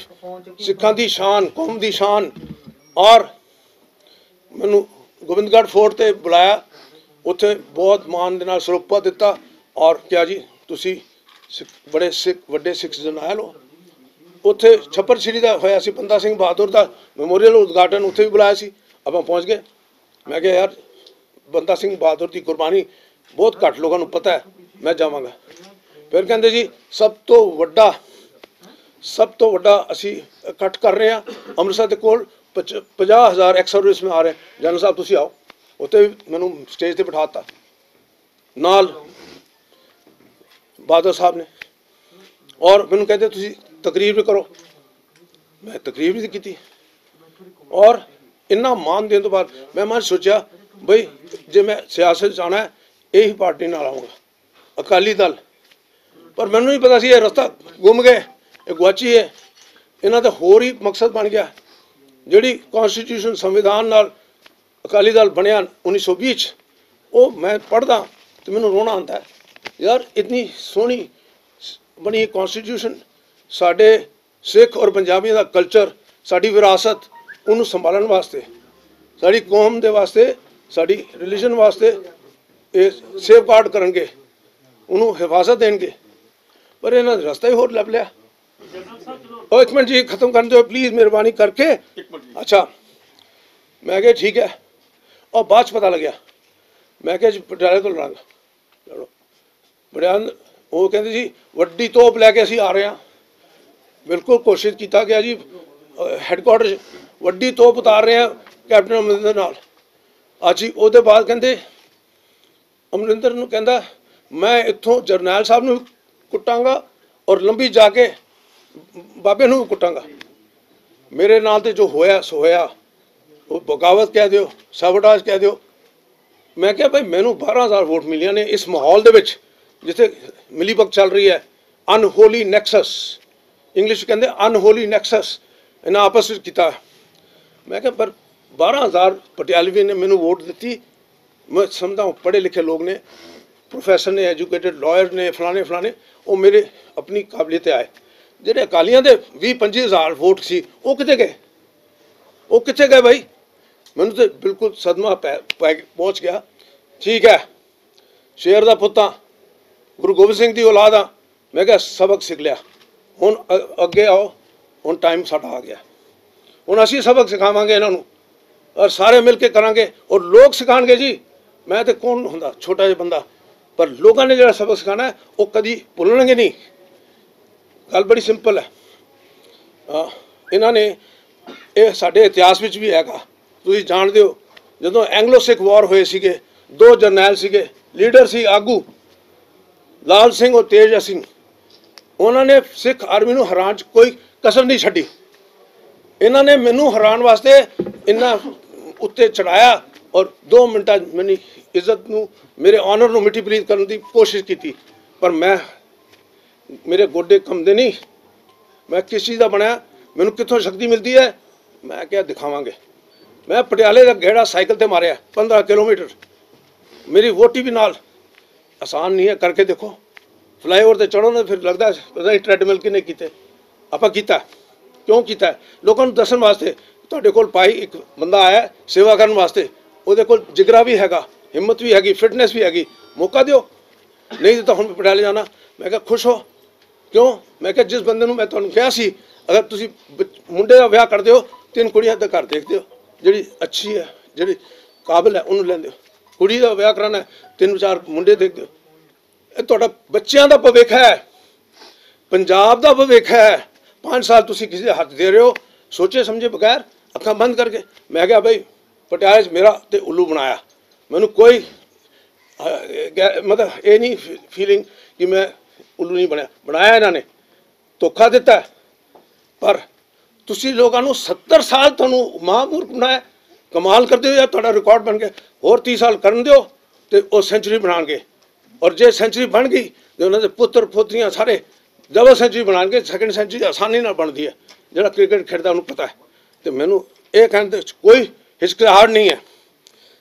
ਸਿੱਖਾਂ ਦੀ ਸ਼ਾਨ, ਕੌਮ ਦੀ ਸ਼ਾਨ। ਔਰ ਮੈਨੂੰ ਗੋਬਿੰਦਗੜ੍ਹ ਫੋਰਟ ਤੇ ਬੁਲਾਇਆ। ਉੱਥੇ ਬਹੁਤ ਮਾਣ ਦੇ ਨਾਲ ਸਰੋਪਾ ਦਿੱਤਾ। ਔਰ ਕਿਹਾ ਜੀ, ਤੁਸੀਂ ਸਿੱਖ, ਬੜੇ ਸਿੱਖ, ਵੱਡੇ ਸਿੱਖ ਜਰਨੈਲ ਹੋ। ਉੱਥੇ ਛੱਪਰ ਸ਼੍ਰੀ ਦਾ ਹੋਇਆ ਸੀ, ਬੰਦਾ ਸਿੰਘ ਬਹਾਦਰ ਦਾ ਮੈਮੋਰੀਅਲ ਉਦਘਾਟਨ ਉੱਥੇ ਵੀ ਬੁਲਾਇਆ ਸੀ। ਆਪਾਂ ਪਹੁੰਚ ਗਏ। ਮੈਂ ਕਿਹਾ, ਯਾਰ, ਬੰਦਾ ਸਿੰਘ ਬਹਾਦਰ ਦੀ ਕੁਰਬਾਨੀ ਬਹੁਤ ਘੱਟ ਲੋਕਾਂ ਨੂੰ ਪਤਾ ਹੈ, ਮੈਂ ਜਾਵਾਂਗਾ। ਫਿਰ ਕਹਿੰਦੇ ਜੀ, ਸਭ ਤੋਂ ਵੱਡਾ, ਸਭ ਤੋਂ ਵੱਡਾ ਅਸੀਂ ਇਕੱਠ ਕਰ ਰਹੇ ਹਾਂ, ਅੰਮ੍ਰਿਤਸਰ ਦੇ ਕੋਲ 50000 ਐਕਸ ਸਰਵਿਸ ਮੇ ਆ ਰਹੇ ਜਨਰਲ ਸਾਹਿਬ, ਤੁਸੀਂ ਆਓ। ਉੱਥੇ ਵੀ ਮੈਨੂੰ ਸਟੇਜ ਤੇ ਬਿਠਾਤਾ ਨਾਲ ਬਾਦਲ ਸਾਹਿਬ ਨੇ। ਔਰ ਮੈਨੂੰ ਕਹਿੰਦੇ ਤੁਸੀਂ ਤਕਰੀਰ ਵੀ ਕਰੋ। ਮੈਂ ਤਕਰੀਰ ਵੀ ਕੀਤੀ। ਔਰ ਇੰਨਾ ਮਾਨ ਦੇਣ ਤੋਂ ਬਾਅਦ ਮੈਂ ਮਨ ਸੋਚਿਆ, ਬਈ ਜੇ ਮੈਂ ਸਿਆਸਤ 'ਚ ਜਾਣਾ ਇਹੀ ਪਾਰਟੀ ਨਾਲ ਆਉਂਗਾ ਅਕਾਲੀ ਦਲ। ਪਰ ਮੈਨੂੰ ਨਹੀਂ ਪਤਾ ਸੀ ਇਹ ਰਸਤਾ ਗੁੰਮ ਗਏ ਇਹ ਗੁਆਚੀ ਹੈ। ਇਹਨਾਂ ਦਾ ਹੋਰ ਹੀ ਮਕਸਦ ਬਣ ਗਿਆ। ਜਿਹੜੀ ਕਨਸਟੀਟਿਊਸ਼ਨ ਸੰਵਿਧਾਨ ਨਾਲ ਅਕਾਲੀ ਦਲ ਬਣਿਆ 1920 ਚ, ਉਹ ਮੈਂ ਪੜ੍ਹਦਾ ਤੇ ਮੈਨੂੰ ਰੋਣਾ ਆਉਂਦਾ ਯਾਰ ਇਤਨੀ ਸੋਹਣੀ ਸ- ਬਣੀ ਕਨਸਟੀਟਿਊਸ਼ਨ ਸਾਡੇ ਸਿੱਖ ਔਰ ਪੰਜਾਬੀਆਂ ਦਾ ਕਲਚਰ ਸਾਡੀ ਵਿਰਾਸਤ ਉਹਨੂੰ ਸੰਭਾਲਣ ਵਾਸਤੇ ਸਾਡੀ ਕੌਮ ਦੇ ਵਾਸਤੇ ਸਾਡੀ ਰਿਲੀਜਨ ਵਾਸਤੇ ਇਹ ਸੇਫਗਾਰਡ ਕਰਨਗੇ ਉਹਨੂੰ ਹਿਫਾਜ਼ਤ ਦੇਣਗੇ। ਪਰ ਇਹਨਾਂ ਨੇ ਰਸਤਾ ਹੀ ਹੋਰ ਲੱਭ ਲਿਆ। ਉਹ ਇੱਕ ਮਿੰਟ ਜੀ ਖਤਮ ਕਰਨ ਦਿਓ ਪਲੀਜ਼ ਮਿਹਰਬਾਨੀ ਕਰਕੇ। ਅੱਛਾ ਮੈਂ ਕਿਹਾ ਠੀਕ ਹੈ। ਉਹ ਬਾਅਦ ਚ ਪਤਾ ਲੱਗਿਆ। ਮੈਂ ਕਿਹਾ ਜੀ ਪਟਿਆਲੇ ਤੋਂ ਲੜਾਂਗਾ। ਚਲੋ ਬੜਿਆਨ ਉਹ ਕਹਿੰਦੇ ਜੀ ਵੱਡੀ ਤੋਪ ਲੈ ਕੇ ਅਸੀਂ ਆ ਰਹੇ ਹਾਂ। ਬਿਲਕੁਲ ਕੋਸ਼ਿਸ਼ ਕੀਤਾ ਗਿਆ ਜੀ। ਹੈੱਡਕੁਆਟਰ 'ਚ ਵੱਡੀ ਤੋਪ ਉਤਾਰ ਰਹੇ ਹਾਂ ਕੈਪਟਨ ਅਮਰਿੰਦਰ ਨਾਲ। ਅੱਜ ਹੀ ਉਹਦੇ ਬਾਅਦ ਕਹਿੰਦੇ, ਅਮਰਿੰਦਰ ਨੂੰ ਕਹਿੰਦਾ, ਮੈਂ ਇੱਥੋਂ ਜਰਨੈਲ ਸਾਹਿਬ ਨੂੰ ਕੁੱਟਾਂਗਾ ਔਰ ਲੰਬੀ ਜਾ ਕੇ ਬਾਬੇ ਨੂੰ ਵੀ ਕੁੱਟਾਂਗਾ। ਮੇਰੇ ਨਾਲ ਤੇ ਜੋ ਹੋਇਆ, ਸੋ ਹੋਇਆ। ਉਹ ਬਗਾਵਤ ਕਹਿ ਦਿਓ, ਸਾਬਟਾਜ ਕਹਿ ਦਿਓ। ਮੈਂ ਕਿਹਾ ਭਾਈ ਮੈਨੂੰ 12000 ਵੋਟ ਮਿਲੀਆਂ ਨੇ ਇਸ ਮਾਹੌਲ ਦੇ ਵਿੱਚ, ਜਿੱਥੇ ਮਿਲੀਭਗਤ ਚੱਲ ਰਹੀ ਹੈ। ਅਨਹੋਲੀ ਨੈਕਸਸ ਇੰਗਲਿਸ਼ ਕਹਿੰਦੇ ਅਨਹੋਲੀ ਨੈਕਸਸ ਇਹਨਾਂ ਆਪਸ ਵਿੱਚ ਕੀਤਾ। ਮੈਂ ਕਿਹਾ, ਪਰ 12000 ਪਟਿਆਲਵੀ ਨੇ ਮੈਨੂੰ ਵੋਟ ਦਿੱਤੀ। ਮੈਂ ਸਮਝਦਾ ਹੂੰ ਪੜ੍ਹੇ ਲਿਖੇ ਲੋਕ ਨੇ ਪ੍ਰੋਫੈਸਰ ਨੇ ਐਜੂਕੇਟਡ ਲਾਇਰ ਨੇ, ਫਲਾਣੇ ਫਲਾਣੇ, ਉਹ ਮੇਰੇ ਆਪਣੀ ਕਾਬਲੀਅਤ ਤੇ ਆਏ। ਜਿਹੜੇ ਅਕਾਲੀਆਂ ਦੇ 20 25000 ਵੋਟ ਸੀ, ਉਹ ਕਿੱਥੇ ਗਏ? ਉਹ ਕਿੱਥੇ ਗਏ ਭਾਈ ਮੈਨੂੰ ਤੇ ਬਿਲਕੁਲ ਸਦਮਾ ਪੈ, ਪੈ- ਪਹੁੰਚ ਗਿਆ। ਠੀਕ ਹੈ, ਸ਼ੇਰ ਦਾ ਪੁੱਤਾਂ ਗੁਰੂ ਗੋਬਿੰਦ ਸਿੰਘ ਦੀ ਔਲਾਦ ਆ ਮੈਂ ਕਿਹਾ, ਸਬਕ ਸਿੱਖ ਲਿਆ। ਹੁਣ ਅ- ਅੱਗੇ ਆਓ, ਹੁਣ ਟਾਈਮ ਸਾਡਾ ਆ ਗਿਆ। ਹੁਣ ਅਸੀਂ ਸਬਕ ਸਿਖਾਵਾਂਗੇ ਇਹਨਾਂ ਨੂੰ, ਔਰ ਸਾਰੇ ਮਿਲ ਕੇ ਕਰਾਂਗੇ, ਔਰ ਲੋਕ ਸਿਖਾਣਗੇ ਜੀ। ਮੈਂ ਤੇ ਕੌਣ ਹੁੰਦਾ? ਛੋਟਾ ਜਿਹਾ ਬੰਦਾ। ਪਰ ਲੋਕਾਂ ਨੇ ਜਿਹੜਾ ਸਬਕ ਸਿਖਾਣਾ ਹੈ ਉਹ ਕਦੀ ਭੁੱਲਣਗੇ ਨਹੀਂ। ਗੱਲ ਬੜੀ ਸਿੰਪਲ ਹੈ। ਅਹ ਇਹਨਾਂ ਨੇ ਇਹ ਸਾਡੇ ਇਤਿਹਾਸ ਵਿੱਚ ਵੀ ਹੈਗਾ। ਤੁਸੀਂ ਜਾਣਦੇ ਹੋ, ਜਦੋਂ ਐਂਗਲੋ ਸਿੱਖ ਵਾਰ ਹੋਏ ਸੀਗੇ, ਦੋ ਜਰਨੈਲ ਸੀਗੇ, ਲੀਡਰ ਸੀ ਆਗੂ। ਲਾਲ ਸਿੰਘ ਔਰ ਤੇਜਾ ਸਿੰਘ। ਉਹਨਾਂ ਨੇ ਸਿੱਖ ਆਰਮੀ ਨੂੰ ਹਰਾਉਣ 'ਚ ਕੋਈ ਕਸਰ ਨਹੀਂ ਛੱਡੀ। ਇਹਨਾਂ ਨੇ ਮੈਨੂੰ ਹਰਾਉਣ ਵਾਸਤੇ ਇਹਨਾਂ ਉੱਤੇ ਚੜਾਇਆ ਔਰ 2 ਮਿੰਟਾਂ 'ਚ ਇੱਜ਼ਤ ਨੂੰ, ਮੇਰੇ ਆਨਰ ਨੂੰ ਮਿੱਟੀ ਪਲੀਤ ਕਰਨ ਦੀ ਕੋਸ਼ਿਸ਼ ਕੀਤੀ। ਪਰ ਮੈਂ, ਮੇਰੇ ਗੋਡੇ ਕੰਮਦੇ ਨਹੀਂ। ਮੈਂ ਕਿਸ ਚੀਜ਼ ਦਾ ਬਣਿਆ? ਮੈਨੂੰ ਕਿੱਥੋਂ ਸ਼ਕਤੀ ਮਿਲਦੀ ਹੈ? ਮੈਂ ਕਿਹਾ ਦਿਖਾਵਾਂਗੇ। ਮੈਂ ਪਟਿਆਲੇ ਦਾ ਗੇੜਾ ਸਾਈਕਲ ਤੇ ਮਾਰਿਆ 15 ਕਿਲੋਮੀਟਰ। ਮੇਰੀ ਵੋਟੀ ਵੀ ਨਾਲ। ਆਸਾਨ ਨਹੀਂ ਹੈ, ਕਰਕੇ ਦੇਖੋ। ਫਲਾਈਓਵਰ ਤੇ ਚੜੋ ਨਾ ਫਿਰ ਲੱਗਦਾ ਪਤਾ ਨਹੀਂ ਟ੍ਰੈਡਮਿਲ ਕਿਨੇ ਕੀਤੇ। ਆਪਾਂ ਕੀਤਾ। ਕਿਉਂ ਕੀਤਾ? ਲੋਕਾਂ ਨੂੰ ਦੱਸਣ ਵਾਸਤੇ। ਤੁਹਾਡੇ ਕੋਲ ਭਾਈ ਇੱਕ ਬੰਦਾ ਆਇਆ ਸੇਵਾ ਕਰਨ ਵਾਸਤੇ। ਉਹਦੇ ਕੋਲ ਜਿਗਰਾ ਵੀ ਹੈਗਾ, ਹਿੰਮਤ ਵੀ ਹੈਗੀ, ਫਿਟਨੈਸ ਵੀ ਹੈਗੀ। ਮੌਕਾ ਦਿਓ। ਨਹੀਂ ਤਾਂ ਹੁਣ ਪਟਿਆਲੇ ਜਾਣਾ। ਮੈਂ ਕਿਹਾ, ਖੁਸ਼ ਹੋ। ਕਿਉਂ? ਮੈਂ ਕਿਹਾ, ਜਿਸ ਬੰਦੇ ਨੂੰ ਮੈਂ ਤੁਹਾਨੂੰ ਕਿਹਾ ਸੀ, ਅਗਰ ਤੁਸੀਂ ਬੱਚ- ਮੁੰਡੇ ਦਾ ਵਿਆਹ ਕਰਦੇ ਹੋ, ਤਿੰਨ ਕੁੜੀਆਂ ਦਾ ਘਰ ਦੇਖਦੇ ਹੋ। ਜਿਹੜੀ ਅੱਛੀ ਹੈ, ਜਿਹੜੀ ਕਾਬਿਲ ਹੈ, ਉਹਨੂੰ ਲੈਂਦੇ ਹੋ। ਕੁੜੀ ਦਾ ਵਿਆਹ ਕਰਾਣਾ ਤਿੰਨ ਚਾਰ ਮੁੰਡੇ ਦੇਖਦੇ ਹੋ। ਇਹ ਤੁਹਾਡਾ ਬੱਚਿਆਂ ਦਾ ਭਵਿੱਖ ਹੈ। ਪੰਜਾਬ ਦਾ ਭਵਿੱਖ ਹੈ। 5 ਸਾਲ ਤੁਸੀਂ ਕਿਸੇ ਦੇ ਹੱਥ ਦੇ ਰਹੇ ਹੋ। ਸੋਚੇ ਸਮਝੇ ਬਗੈਰ ਅੱਖਾਂ ਬੰਦ ਕਰਕੇ ਮੈਂ ਕਿਹਾ ਭਾਈ ਪਟਿਆਲੇ 'ਚ ਮੇਰਾ ਤੇ ਉੱਲੂ ਬਣਾਇਆ। ਮੈਨੂੰ ਕੋਈ ਮਤਲਬ ਇਹ ਨਹੀਂ ਫੀਲਿੰਗ ਕਿ ਮੈਂ ਉੱਲੂ ਨਹੀਂ ਬਣਿਆ। ਬਣਾਇਆ ਇਹਨਾਂ ਨੇ। ਧੋਖਾ ਦਿੱਤਾ। ਪਰ ਤੁਸੀਂ ਲੋਕਾਂ ਨੂੰ 70 ਸਾਲ ਤੁਹਾਨੂੰ ਮਹਾਂਪੁਰਖ ਬਣਾਇਆ। ਕਮਾਲ ਕਰਦੇ ਹੋ ਯਾਰ ਤੁਹਾਡਾ ਰਿਕਾਰਡ ਬਣ ਗਿਆ। ਹੋਰ 30 ਸਾਲ ਕਰਨ ਦਿਓ ਤੇ ਉਹ ਸੈਂਚਰੀ ਬਣਾਉਣਗੇ ਔਰ ਜੇ ਸੈਂਚਰੀ ਬਣ ਗਈ, ਤੇ ਉਹਨਾਂ ਦੇ ਪੁੱਤਰ ਪੋਤਰੀਆਂ ਸਾਰੇ ਡਬਲ ਸੈਂਚਰੀ ਬਣਾਉਣਗੇ ਸੈਕੰਡ ਸੈਂਚਰੀ ਆਸਾਨੀ ਨਾਲ ਬਣਦੀ ਹੈ। ਜਿਹੜਾ ਕ੍ਰਿਕਟ ਖੇਡਦਾ ਉਹਨੂੰ ਪਤਾ ਹੈ। ਤੇ ਮੈਨੂੰ ਇਹ ਕਹਿਣ ਦੇ ਵਿੱਚ ਕੋਈ ਹਿਚਕਚਾਹਟ ਨਹੀਂ ਹੈ।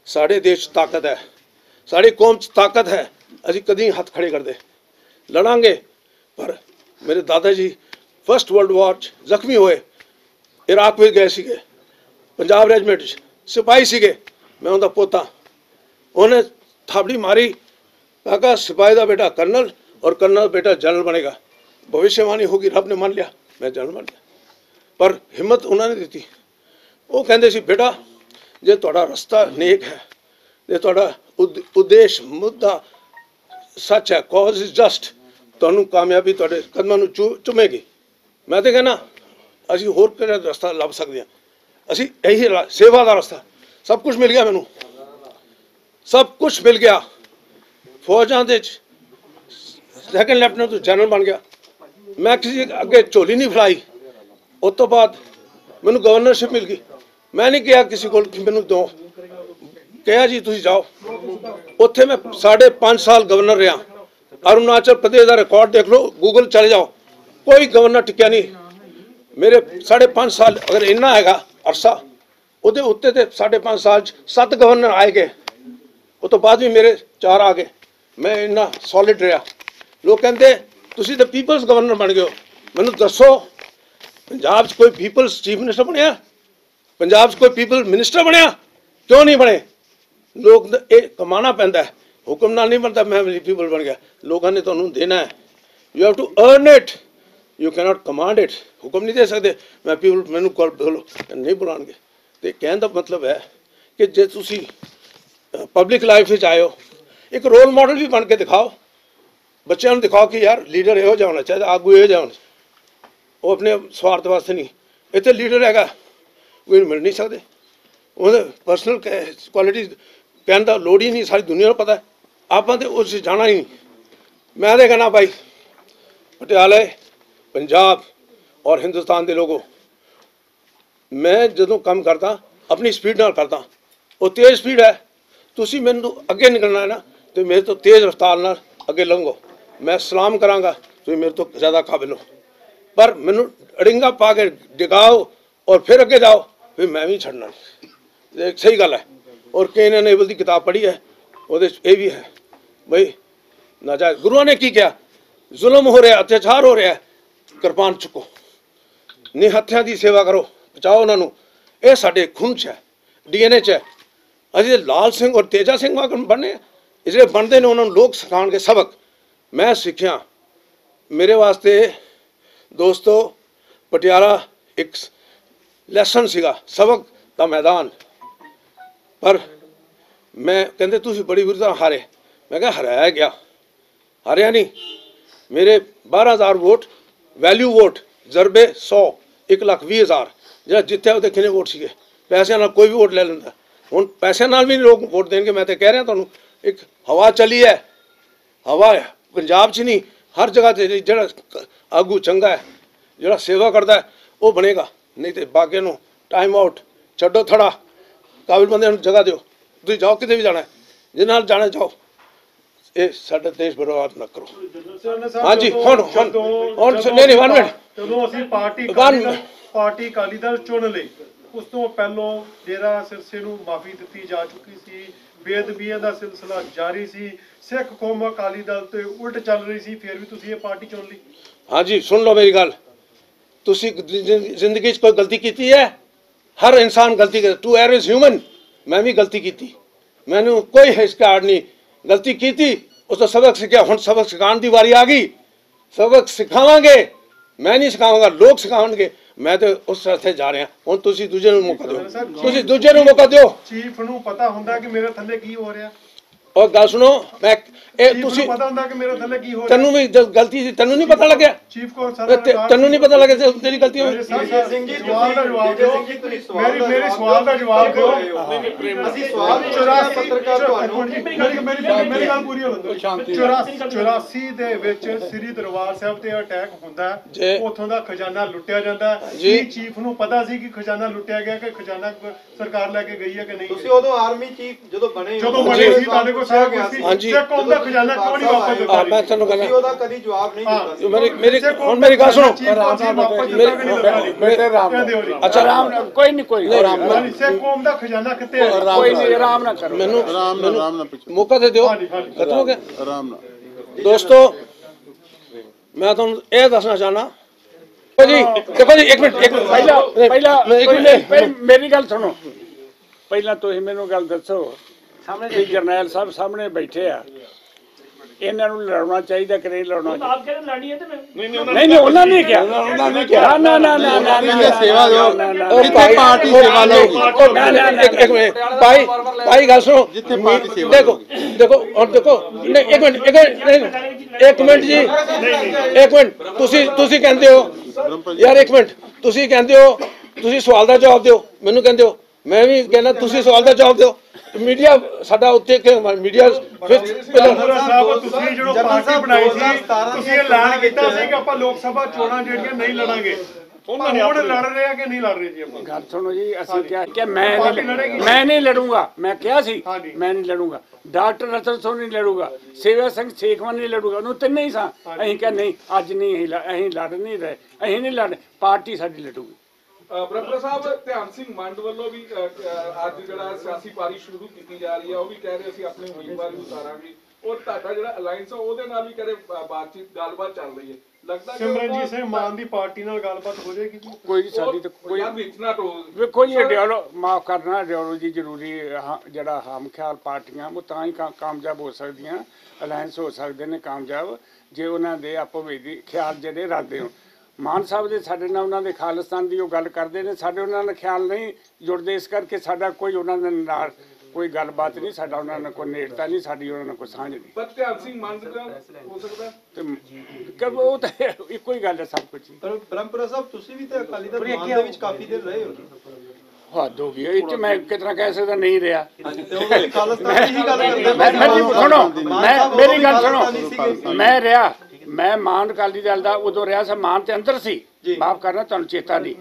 ਸਾਡੇ ਦੇਸ਼ 'ਚ ਤਾਕਤ ਹੈ। ਸਾਡੀ ਕੌਮ 'ਚ ਤਾਕਤ ਹੈ। ਅਸੀਂ ਕਦੀ ਹੱਥ ਖੜੇ ਕਰਦੇ। ਲੜਾਂਗੇ, ਪਰ ਮੇਰੇ ਦਾਦਾ ਜੀ ਫਸਟ ਵਰਲਡ ਵਾਰ 'ਚ ਜ਼ਖਮੀ ਹੋਏ। ਇਰਾਕ ਵਿੱਚ ਗਏ ਸੀਗੇ। ਪੰਜਾਬ ਰੈਜੀਮੈਂਟ 'ਚ ਸਿਪਾਹੀ ਸੀਗੇ। ਮੈਂ ਉਹਦਾ ਪੋਤਾ। ਉਹਨੇ ਥਾਪੜੀ ਮਾਰੀ। ਕਾਕਾ ਸਿਪਾਹੀ ਦਾ ਬੇਟਾ ਕਰਨਲ ਔਰ ਕਰਨਲ ਦਾ ਬੇਟਾ ਜਨਰਲ ਬਣੇਗਾ ਭਵਿਸ਼ਯਵਾਣੀ ਹੋਗੀ ਰੱਬ ਨੇ ਮੰਨ ਲਿਆ ਮੈਂ ਜਨਰਲ ਬਣ ਗਿਆ ਪਰ ਹਿੰਮਤ ਉਹਨਾਂ ਨੇ ਦਿੱਤੀ ਉਹ ਕਹਿੰਦੇ ਸੀ ਬੇਟਾ ਜੇ ਤੁਹਾਡਾ ਰਸਤਾ ਨੇਕ ਹੈ ਜੇ ਤੁਹਾਡਾ ਉਦ- ਉਦੇਸ਼ ਮੁੱਦਾ ਸੱਚ ਹੈ ਕਾਜ਼ ਇਜ਼ ਜਸਟ ਤੁਹਾਨੂੰ ਕਾਮਯਾਬੀ ਤੁਹਾਡੇ ਕਦਮਾਂ ਨੂੰ ਚੁ- ਚੁੰਮੇਗੀ ਮੈਂ ਤੇ ਕਹਿੰਦਾ ਅਸੀਂ ਹੋਰ ਕਿਹੜਾ ਰਸਤਾ ਲੱਭ ਸਕਦੇ ਹਾਂ ਅਸੀਂ ਇਹੀ ਸੇਵਾ ਦਾ ਰਸਤਾ ਸਭ ਕੁਝ ਮਿਲ ਗਿਆ ਮੈਨੂੰ ਸਭ ਕੁਝ ਮਿਲ ਗਿਆ ਫੌਜਾਂ ਦੇ ਚ ਸੈਕੰਡ ਲੈਫਟੀਨੈਂਟ ਤੋਂ ਜਨਰਲ ਬਣ ਗਿਆ। ਮੈਂ ਕਿਸੇ ਅੱਗੇ ਝੋਲੀ ਨਹੀਂ ਫਲਾਈ ਉਸ ਤੋਂ ਬਾਅਦ ਮੈਨੂੰ ਗਵਰਨਰਸ਼ਿਪ ਮਿਲ ਗਈ। ਮੈਂ ਨਹੀਂ ਕਿਹਾ ਕਿਸੇ ਕੋਲ ਕਿ ਮੈਨੂੰ ਦੋ। ਕਿਹਾ ਜੀ, ਤੁਸੀਂ ਜਾਓ। ਉੱਥੇ ਮੈਂ ਸਾਢੇ ਪੰਜ ਸਾਲ ਗਵਰਨਰ ਰਿਹਾ। ਅਰੁਣਾਚਲ ਪ੍ਰਦੇਸ਼ ਦਾ ਰਿਕਾਰਡ ਦੇਖ ਲਓ ਗੂਗਲ ਚਲੇ ਜਾਓ। ਕੋਈ ਗਵਰਨਰ ਟਿਕਿਆ ਨਹੀਂ। ਮੇਰੇ ਸਾਢੇ ਪੰਜ ਸਾਲ ਅਗਰ ਇੰਨਾ ਹੈਗਾ ਅਰਸਾ, ਉਹਦੇ ਉੱਤੇ ਤੇ ਸਾਢੇ ਪੰਜ ਸਾਲ ਚ ਸੱਤ ਗਵਰਨਰ ਆਏ ਗਏ। ਉਹ ਤੋਂ ਬਾਅਦ ਵੀ ਮੇਰੇ ਚਾਰ ਆ ਗਏ। ਮੈਂ ਇੰਨਾ ਸੋਲਿਡ ਰਿਹਾ। ਲੋਕ ਕਹਿੰਦੇ, ਤੁਸੀਂ ਤਾਂ ਪੀਪਲਸ ਗਵਰਨਰ ਬਣ ਗਏ ਹੋ। ਮੈਨੂੰ ਦੱਸੋ, ਪੰਜਾਬ 'ਚ ਕੋਈ ਪੀਪਲਸ ਚੀਫ ਮਿਨਿਸਟਰ ਬਣਿਆ? ਪੰਜਾਬ 'ਚ ਕੋਈ ਪੀਪਲ ਮਿਨਿਸਟਰ ਬਣਿਆ? ਕਿਉਂ ਨਹੀਂ ਬਣੇ? ਲੋਕ ਇਹ ਕਮਾਣਾ ਪੈਂਦਾ ਹੁਕਮ ਨਾਲ ਨਹੀਂ ਬਣਦਾ, ਮੈਂ ਪੀਪਲ ਬਣ ਗਿਆ। ਲੋਕਾਂ ਨੇ ਤੁਹਾਨੂੰ ਦੇਣਾ ਹੈ। You have to earn it you cannot command it ਹੁਕਮ ਨਹੀਂ ਦੇ ਸਕਦੇ। ਮੈਂ ਪੀਪਲ ਮੈਨੂੰ ਕੋਲ ਬੋਲੋ ਨਹੀਂ ਬੁਲਾਣਗੇ ਤੇ ਕਹਿਣ ਦਾ ਮਤਲਬ ਹੈ ਕਿ ਜੇ ਤੁਸੀਂ ਪਬਲਿਕ ਲਾਈਫ ਵਿੱਚ ਆਇਓ ਇੱਕ ਰੋਲ ਮਾਡਲ ਵੀ ਬਣ ਕੇ ਦਿਖਾਓ। ਬੱਚਿਆਂ ਨੂੰ ਦਿਖਾਓ ਕਿ ਯਾਰ ਲੀਡਰ ਇਹੋ ਜਿਹਾ ਹੋਣਾ ਚਾਹੀਦਾ, ਆਗੂ ਇਹੋ ਜਿਹਾ ਹੋਣਾ ਉਹ ਆਪਣੇ ਸਵਾਰਥ ਵਾਸਤੇ ਨਹੀਂ। ਇੱਥੇ ਲੀਡਰ ਹੈਗਾ, ਕੋਈ ਮਿਲ ਨਹੀਂ ਸਕਦੇ। ਉਹਦੇ ਪਰਸਨਲ ਕੁਆਲਿਟੀ ਕਹਿਣ ਦਾ ਲੋੜ ਹੀ ਨਹੀਂ, ਸਾਰੀ ਦੁਨੀਆ ਨੂੰ ਪਤਾ ਆਪਾਂ ਤੇ ਉਸ 'ਚ ਜਾਣਾ ਹੀ ਨਹੀਂ। ਮੈਂ ਤੇ ਕਹਿਣਾ ਭਾਈ ਪਟਿਆਲੇ, ਪੰਜਾਬ ਔਰ ਹਿੰਦੁਸਤਾਨ ਦੇ ਲੋਗੋ। ਮੈਂ ਜਦੋਂ ਕੰਮ ਕਰਦਾ, ਆਪਣੀ ਸਪੀਡ ਨਾਲ ਕਰਦਾ। ਉਹ ਤੇਜ਼ ਸਪੀਡ ਹੈ। ਤੁਸੀਂ ਮੈਨੂੰ ਅੱਗੇ ਨਿਕਲਣਾ ਹੈ ਨਾ ਤੇ ਮੇਰੇ ਤੋਂ ਤੇਜ਼ ਰਫ਼ਤਾਰ ਨਾਲ ਅੱਗੇ ਲੰਘੋ। ਮੈਂ ਸਲਾਮ ਕਰਾਂਗਾ। ਤੁਸੀਂ ਮੇਰੇ ਤੋਂ ਜ਼ਿਆਦਾ ਕਾਬਿਲ ਹੋ। ਪਰ ਮੈਨੂੰ ਅੜਿੰਗਾ ਪਾ ਕੇ ਡਿਗਾਓ ਔਰ ਫਿਰ ਅੱਗੇ ਜਾਓ। ਫਿਰ ਮੈਂ ਵੀ ਛੱਡਣਾ। ਇਹ ਸਹੀ ਗੱਲ ਹੈ। ਔਰ ਕੇਨ ਅਨੇਬਲ ਦੀ ਕਿਤਾਬ ਪੜ੍ਹੀ ਹੈ। ਉਹਦੇ 'ਚ ਇਹ ਵੀ ਹੈ। ਬਈ ਨਾਜਾਇਜ਼ ਗੁਰੂਆਂ ਨੇ ਕੀ ਕਿਹਾ? ਜ਼ੁਲਮ ਹੋ ਰਿਹਾ, ਅਤਿਆਚਾਰ ਹੋ ਰਿਹਾ। ਕਿਰਪਾਨ ਚੁੱਕੋ। ਨਿਹੱਥਿਆਂ ਦੀ ਸੇਵਾ ਕਰੋ। ਬਚਾਓ ਉਹਨਾਂ ਨੂੰ। ਇਹ ਸਾਡੇ ਖੂਨ 'ਚ ਹੈ। ਡੀਐਨਏ 'ਚ ਹੈ। ਅਸੀਂ ਲਾਲ ਸਿੰਘ ਔਰ ਤੇਜਾ ਸਿੰਘ ਵਾਂਗ ਬਣਨੇ ਆ। ਇਸ ਲਈ ਬਣਦੇ ਨੇ ਉਹਨਾਂ ਨੂੰ ਲੋਕ ਸਿਖਾਉਣਗੇ ਸਬਕ। ਮੈਂ ਸਿੱਖਿਆ। ਮੇਰੇ ਵਾਸਤੇ ਦੋਸਤੋ, ਪਟਿਆਲਾ ਇੱਕ ਲੈਸਨ ਸੀਗਾ, ਸਬਕ ਦਾ ਮੈਦਾਨ। ਪਰ ਮੈਂ ਕਹਿੰਦੇ, ਤੁਸੀਂ ਬੜੀ ਬੁਰੀ ਹਾਰੇ। ਮੈਂ ਕਿਹਾ, ਹਰਾਇਆ ਗਿਆ। ਹਾਰਿਆ ਨਹੀਂ। ਮੇਰੇ 12000 ਵੋਟ ਵੈਲਿਊ ਵੋਟ, ਜ਼ਰਬੇ 100 1 ਲੱਖ 20 ਹਜ਼ਾਰ, ਜਿਹੜਾ ਜਿੱਤਿਆ ਉਹਦੇ ਕਿੰਨੇ ਵੋਟ ਸੀਗੇ? ਪੈਸਿਆਂ ਨਾਲ ਕੋਈ ਵੀ ਵੋਟ ਲੈ ਲੈਂਦਾ। ਹੁਣ ਪੈਸਿਆਂ ਨਾਲ ਵੀ ਨਹੀਂ ਲੋਕ ਵੋਟ ਦੇਣਗੇ, ਮੈਂ ਤੇ ਕਹਿ ਰਿਹਾ ਤੁਹਾਨੂੰ। ਇੱਕ ਹਵਾ ਚੱਲੀ ਹੈ। ਹਵਾ ਪੰਜਾਬ 'ਚ ਨਹੀਂ ਹਰ ਜਗ੍ਹਾ ਤੇ ਜਿਹੜਾ ਆਗੂ ਚੰਗਾ ਹੈ ਜਿਹੜਾ ਸੇਵਾ ਕਰਦਾ ਹੈ ਉਹ ਬਣੇਗਾ। ਨਹੀਂ ਤੇ ਬਾਕੀ ਨੂੰ ਟਾਈਮ ਆਊਟ ਛੱਡੋ ਥੜਾ ਕਾਬਿਲ ਬੰਦੇ ਨੂੰ ਜਗ੍ਹਾ ਦਿਓ। ਤੁਸੀਂ ਜਾਓ ਕਿਤੇ ਵੀ ਜਾਣਾ ਹੈ। ਜਿਹਦੇ ਨਾਲ ਜਾਣਾ ਜਾਓ ਇਹ ਸਾਡਾ ਦੇਸ਼ ਬਰਬਾਦ ਨਾ ਕਰੋ। ਹਾਂਜੀ, ਹੁਣ- ਹੁਣ- ਹੁਣ ਨਹੀਂ, ਨਹੀਂ, one minute। ਜਦੋਂ ਅਸੀਂ ਪਾਰਟੀ। ਪਾਰਟੀ ਅਕਾਲੀ ਦਲ ਚੁਣ ਲਈ। ਉਸ ਤੋਂ ਪਹਿਲਾਂ ਡੇਰਾ ਸਿਰਸੇ ਨੂੰ ਮਾਫੀ ਦਿੱਤੀ ਜਾ ਚੁੱਕੀ ਸੀ। ਬੇਦਬੀਆਂ ਦਾ ਸਿਲਸਿਲਾ ਜਾਰੀ ਸੀ। ਸਿੱਖ ਕੌਮ ਅਕਾਲੀ ਦਲ ਤੇ ਉਲਟ ਚੱਲ ਰਹੀ ਸੀ, ਫਿਰ ਵੀ ਤੁਸੀਂ ਇਹ ਪਾਰਟੀ ਚੁਣ ਲਈ। ਹਾਂਜੀ, ਸੁਣ ਲਓ ਮੇਰੀ ਗੱਲ। ਤੁਸੀਂ ਜ਼ਿੰਦਗੀ 'ਚ ਕੋਈ ਗਲਤੀ ਕੀਤੀ ਹੈ? ਹਰ ਇਨਸਾਨ ਗਲਤੀ ਕਰਦਾ ਟੂ ਐਰ ਇਜ਼ ਹਿਊਮਨ, ਮੈਂ ਵੀ ਗਲਤੀ ਕੀਤੀ। ਮੈਨੂੰ ਕੋਈ ਹਿਸਕਾਰਡ ਨਹੀਂ। ਗਲਤੀ ਕੀਤੀ, ਉਸ ਤੋਂ ਸਬਕ ਸਿੱਖਿਆ, ਹੁਣ ਸਬਕ ਸਿਖਾਉਣ ਦੀ ਵਾਰੀ ਆ ਗਈ। ਸਬਕ ਸਿਖਾਵਾਂਗੇ, ਮੈਂ ਨਹੀਂ ਸਿਖਾਵਾਂਗਾ, ਲੋਕ ਸਿਖਾਉਣਗੇ। ਮੈਂ ਤੇ ਉਸ ਰਸਤੇ ਜਾ ਰਿਹਾ। ਹੁਣ ਤੁਸੀਂ ਦੂਜੇ ਨੂੰ ਮੌਕਾ ਦਿਓ। ਤੁਸੀਂ ਦੂਜੇ ਨੂੰ ਮੌਕਾ ਦਿਓ। ਚੀਫ ਨੂੰ ਪਤਾ ਹੁੰਦਾ ਕਿ ਮੇਰੇ ਥੱਲੇ ਕੀ ਹੋ ਰਿਹਾ। ਔਰ ਗੱਲ ਸੁਣੋ ਮੈਂ ਇਹ ਤੁਸੀਂ ਪਤਾ ਹੁੰਦਾ ਕਿ ਮੇਰੇ ਥੱਲੇ ਕੀ ਹੋ ਰਿਹਾ। ਤੈਨੂੰ ਵੀ ਜਦ ਗਲਤੀ ਸੀ ਤੈਨੂੰ ਨਹੀਂ ਪਤਾ ਲੱਗਿਆ? ਚੀਫ ਕੋ ਤੇ- ਸਾਰਾ ਤੇ- ਤੈਨੂੰ ਨਹੀਂ ਪਤਾ ਲੱਗਿਆ ਤੇ ਤੇਰੀ ਗਲਤੀ ਹੋਈ? ਸਿੰਘ ਜੀ ਸਵਾਲ ਦਾ ਜਵਾਬ ਦਿਓ। ਮੇਰੀ ਮੇਰੀ ਸਵਾਲ ਦਾ ਜਵਾਬ ਦਿਓ। ਅਸੀਂ ਸਵਾਲ 84 ਪੱਤਰਕਾਰ ਤੁਹਾਨੂੰ ਮੇਰੀ ਮੇਰੀ ਮੇਰੀ ਗੱਲ ਪੂਰੀ ਹੋ ਲੰਦੋ 84 84 ਦੇ ਵਿੱਚ ਸ੍ਰੀ ਦਰਬਾਰ ਸਾਹਿਬ ਤੇ ਅਟੈਕ ਹੁੰਦਾ ਜੀ। ਹੈ। ਉੱਥੋਂ ਦਾ ਖਜ਼ਾਨਾ ਲੁੱਟਿਆ ਜਾਂਦਾ ਹੈ। ਜੀ। ਕੀ ਚੀਫ ਨੂੰ ਪਤਾ ਸੀ ਕਿ ਖਜ਼ਾਨਾ ਲੁੱਟਿਆ ਗਿਆ ਕਿ ਖਜ਼ਾਨਾ ਸਰਕਾਰ ਲੈ ਕੇ ਗਈ ਹੈ ਕਿ ਨਹੀਂ ਤੁਸੀਂ ਉਦੋਂ ਆਰਮੀ ਚੀਫ ਜਦੋਂ ਬਣੇ ਜਦੋਂ ਬਣੇ ਸੀ ਤੁਹਾਡੇ ਕੋਲ ਸਾਰਾ ਕੁਝ ਸੀ। ਹਾਂਜੀ। ਤੇ ਕੌਮ ਦਾ ਖਜ਼ਾਨਾ ਕਿਉਂ ਨਹੀਂ ਵਾਪਸ ਦਿੱਤਾ ਆ ਮੈਂ ਤੁਹਾਨੂੰ ਤੁਸੀਂ ਕਹਿੰਦਾ ਉਹਦਾ ਕਦੀ ਜਵਾਬ ਨਹੀਂ ਦਿੱਤਾ ਸੀ ਮੇਰੀ ਮੇਰੀ ਹੁਣ ਮੇਰੀ ਗੱਲ ਸੁਣੋ। ਰਾਮ। ਅੱਛਾ ਕੋਈ ਨਹੀਂ ਕੋਈ ਕੌਮ ਦਾ ਖਜ਼ਾਨਾ ਕਿੱਥੇ ਹੈ? ਕੋਈ ਨਹੀਂ ਆਰਾਮ ਕਰੋ। ਮੈਨੂੰ ਆਰਾਮ ਨਾਲ ਆਰਾਮ ਨਾਲ ਪਿੱਛੇ। ਮੌਕਾ ਦਿਓ। ਆਰਾਮ ਨਾਲ। ਦੋਸਤੋ ਮੈਂ ਤੁਹਾਨੂੰ ਇਹ ਦੱਸਣਾ ਚਾਹਨਾ ਜੀ ਦੇਖੋ ਜੀ ਮਿੰਟ ਮਿੰਟ। ਪਹਿਲਾਂ ਪਹਿਲਾਂ ਮੇਰੀ ਗੱਲ ਸੁਣੋ। ਪਹਿਲਾਂ ਤੁਸੀਂ ਮੈਨੂੰ ਗੱਲ ਦੱਸੋ ਸਾਹਮਣੇ ਜਰਨੈਲ ਸਾਹਿਬ ਸਾਹਮਣੇ ਬੈਠੇ ਆ। ਇਹਨਾਂ ਨੂੰ ਲੜਨਾ ਚਾਹੀਦਾ ਕਿ ਨਹੀਂ ਲੜਨਾ ਚਾਹੀਦਾ ਆਪ ਕਹਿੰਦੇ ਲੜਨੀ ਹੈ ਤੇ ਮੈਂ ਨਹੀਂ ਨਹੀਂ ਉਹਨਾਂ ਨੇ ਕਿਹਾ। ਉਹਨਾਂ ਨੇ ਕਿਹਾ। ਨਾ ਨਾ ਨਾ ਨਾ ਨਾ ਸੇਵਾ ਦਿਓ। ਨਾ, ਨਾ, ਉਹ ਨਾ। ਭਾਈ ਪਾਰਟੀ ਸੇਵਾ ਲਊਗੀ। ਉਹ ਨਾ, ਨਾ, ਨਾ, ਇੱਕ ਇੱਕ ਮਿੰਟ। ਭਾਈ ਭਾਈ ਗੱਲ ਸੁਣੋ। ਜਿੱਥੇ ਪਾਰਟੀ ਸੇਵਾ ਦੇਖੋ ਦੇਖੋ ਔਰ ਦੇਖੋ ਨਹੀਂ ਇੱਕ ਮਿੰਟ ਇੱਕ ਮਿੰਟ ਨਹੀਂ, ਇੱਕ ਮਿੰਟ ਜੀ। ਇੱਕ ਮਿੰਟ। ਤੁਸੀਂ ਤੁਸੀਂ ਕਹਿੰਦੇ ਹੋ। ਯਾਰ ਇੱਕ ਮਿੰਟ। ਤੁਸੀਂ ਕਹਿੰਦੇ ਹੋ ਤੁਸੀਂ ਸਵਾਲ ਦਾ ਜਵਾਬ ਦਿਓ। ਮੈਨੂੰ ਕਹਿੰਦੇ ਹੋ। ਮੈਂ ਵੀ ਕਹਿੰਦਾ ਤੁਸੀਂ ਸਵਾਲ ਦਾ ਜਵਾਬ ਦਿਓ। ਮੀਡੀਆ ਸਾਡਾ ਉੱਤੇ ਕਿ ਮੀਡੀਆ ਫਿਰ ਜਨਰਲ ਸਾਹਿਬ ਤੁਸੀਂ ਜਦੋਂ ਪਾਰਟੀ ਬਣਾਈ ਸੀ 2017 ਤੁਸੀਂ ਐਲਾਨ ਕੀਤਾ ਸੀ ਕਿ ਆਪਾਂ ਲੋਕ ਸਭਾ ਚੋਣਾਂ ਜਿਹੜੀਆਂ ਨਹੀਂ ਲੜਾਂਗੇ। ਉਹਨਾਂ ਨੇ ਹੁਣ ਲੜ ਰਹੇ ਆ ਕਿ ਨਹੀਂ ਲੜ ਰਹੇ ਜੀ ਆਪਾਂ? ਗੱਲ ਸੁਣੋ ਜੀ ਅਸੀਂ ਕਿਹਾ ਕਿ ਮੈਂ ਨਹੀਂ ਲੜੇਗੀ। ਮੈਂ ਨਹੀਂ ਲੜੂੰਗਾ। ਮੈਂ ਕਿਹਾ ਸੀ। ਮੈਂ ਨਹੀਂ ਲੜੂੰਗਾ। ਡਾਕਟਰ ਰਤਨ ਸੋਹ ਨਹੀਂ ਲੜੂਗਾ ਸੇਵਾ ਸਿੰਘ ਸੇਖਵਾਨ ਨਹੀਂ ਲੜੂਗਾ। ਉਹਨੂੰ ਤਿੰਨੇ ਹੀ ਸਾਂ। ਅਸੀਂ ਕਿਹਾ ਨਹੀਂ ਅੱਜ ਨਹੀਂ ਅਸੀਂ ਲੜ- ਅਸੀਂ ਲੜ ਨਹੀਂ ਰਹੇ। ਅਸੀਂ ਨਹੀਂ ਲੜ ਪਾਰਟੀ ਸਾਡੀ ਲੜੂਗੀ। ਬ੍ਰਹਮਪੁਰ ਸਾਹਿਬ ਧਿਆਨ ਸਿੰਘ ਮੰਡ ਵੱਲੋਂ ਵੀ ਅੱਜ ਜਿਹੜਾ ਸਿਆਸੀ ਪਾਰੀ ਸ਼ੁਰੂ ਕੀਤੀ ਜਾ ਰਹੀ ਹੈ ਉਹ ਵੀ ਕਹਿ ਰਹੇ ਅਸੀਂ ਆਪਣੇ ਉਮੀਦਵਾਰ ਵੀ ਉਤਾਰਾਂਗੇ। ਔਰ ਤੁਹਾਡਾ ਜਿਹੜਾ ਅਲਾਈਅੰਸ ਹੈ ਉਹਦੇ ਨਾਲ ਵੀ ਕਰੇ ਬਾਤਚੀਤ ਗੱਲਬਾਤ ਚੱਲ ਰਹੀ ਹੈ। ਲੱਗਦਾ ਕਿ ਸਿਮਰਨਜੀਤ ਸਿੰਘ ਮਾਨ ਦੀ ਪਾਰਟੀ ਨਾਲ ਗੱਲਬਾਤ ਹੋ ਜਾਏਗੀ ਜੀ? ਕੋਈ ਸਾਡੀ ਤਾਂ ਕੋਈ ਯਾਰ ਵਿੱਚ ਨਾ ਟੋ ਵੇਖੋ ਜੀ ਡਿਆਲੋ ਮਾਫ ਕਰਨਾ ਡਿਆਲੋਜੀ ਜ਼ਰੂਰੀ ਜਿਹੜਾ ਹਮ ਖਿਆਲ ਪਾਰਟੀਆਂ ਉਹ ਤਾਂ ਹੀ ਕਾਮਯਾਬ ਹੋ ਸਕਦੀਆਂ ਅਲਾਈਅੰਸ ਹੋ ਸਕਦੇ ਨੇ ਕਾਮਯਾਬ। ਜੇ ਉਹਨਾਂ ਦੇ ਆਪੋ ਵਿੱਚ ਖਿਆਲ ਜਿਹੜੇ ਰੱਖਦੇ ਹੋ ਮਾਨ ਸਾਹਿਬ ਦੇ ਸਾਡੇ ਨਾਲ ਉਹਨਾਂ ਦੇ ਖਾਲਿਸਤਾਨ ਦੀ ਉਹ ਗੱਲ ਕਰਦੇ ਨੇ ਸਾਡੇ ਉਹਨਾਂ ਨਾਲ ਖਿਆਲ ਨਹੀਂ ਜੁੜਦੇ ਇਸ ਕਰਕੇ ਸਾਡਾ ਕੋਈ ਉਹਨਾਂ ਦੇ ਨਾਲ ਕੋਈ ਗੱਲਬਾਤ ਨਹੀਂ ਸਾਡਾ ਉਹਨਾਂ ਨਾਲ ਕੋਈ ਨੇੜਤਾ ਨਹੀਂ ਸਾਡੀ ਉਹਨਾਂ ਨਾਲ ਕੋਈ ਸਾਂਝ ਨਹੀਂ। ਪਰ ਧਿਆਨ ਸਿੰਘ ਦਾ ਹੋ ਸਕਦਾ। ਤੇ ਕਬ ਉਹ ਤਾਂ ਇੱਕੋ ਹੀ ਗੱਲ ਹੈ ਸਭ ਕੁਝ ਪਰ ਪਰਮਪਰਾ ਸਾਹਿਬ ਤੁਸੀਂ ਵੀ ਤਾਂ ਅਕਾਲੀ ਦਲ ਮਾਨ ਦੇ ਵਿੱਚ ਕਾਫੀ ਦੇਰ ਰਹੇ ਹੋ ਹੱਦ ਹੋ ਗਈ ਇਹ ਚ ਮੈਂ ਕਿਤਨਾ ਕਹਿ ਸਕਦਾ ਨਹੀਂ ਰਿਹਾ। ਤੇ ਉਹ ਵੀ ਖਾਲਸਤਾਨ ਦੀ ਹੀ ਗੱਲ ਕਰਦੇ ਮੈਂ ਮੇਰੀ ਸੁਣੋ ਮੈਂ ਮੇਰੀ ਗੱਲ। ਸੁਣੋ। ਮੈਂ ਰਿਹਾ। ਮੈਂ ਮਾਨ ਅਕਾਲੀ ਦਲ ਦਾ ਉਦੋਂ ਰਿਹਾ ਸੀ ਮਾਨ ਤੇ ਅੰਦਰ ਸੀ। ਮਾਫ ਕਰਨਾ ਤੁਹਾਨੂੰ ਚੇਤਾ ਨਹੀਂ।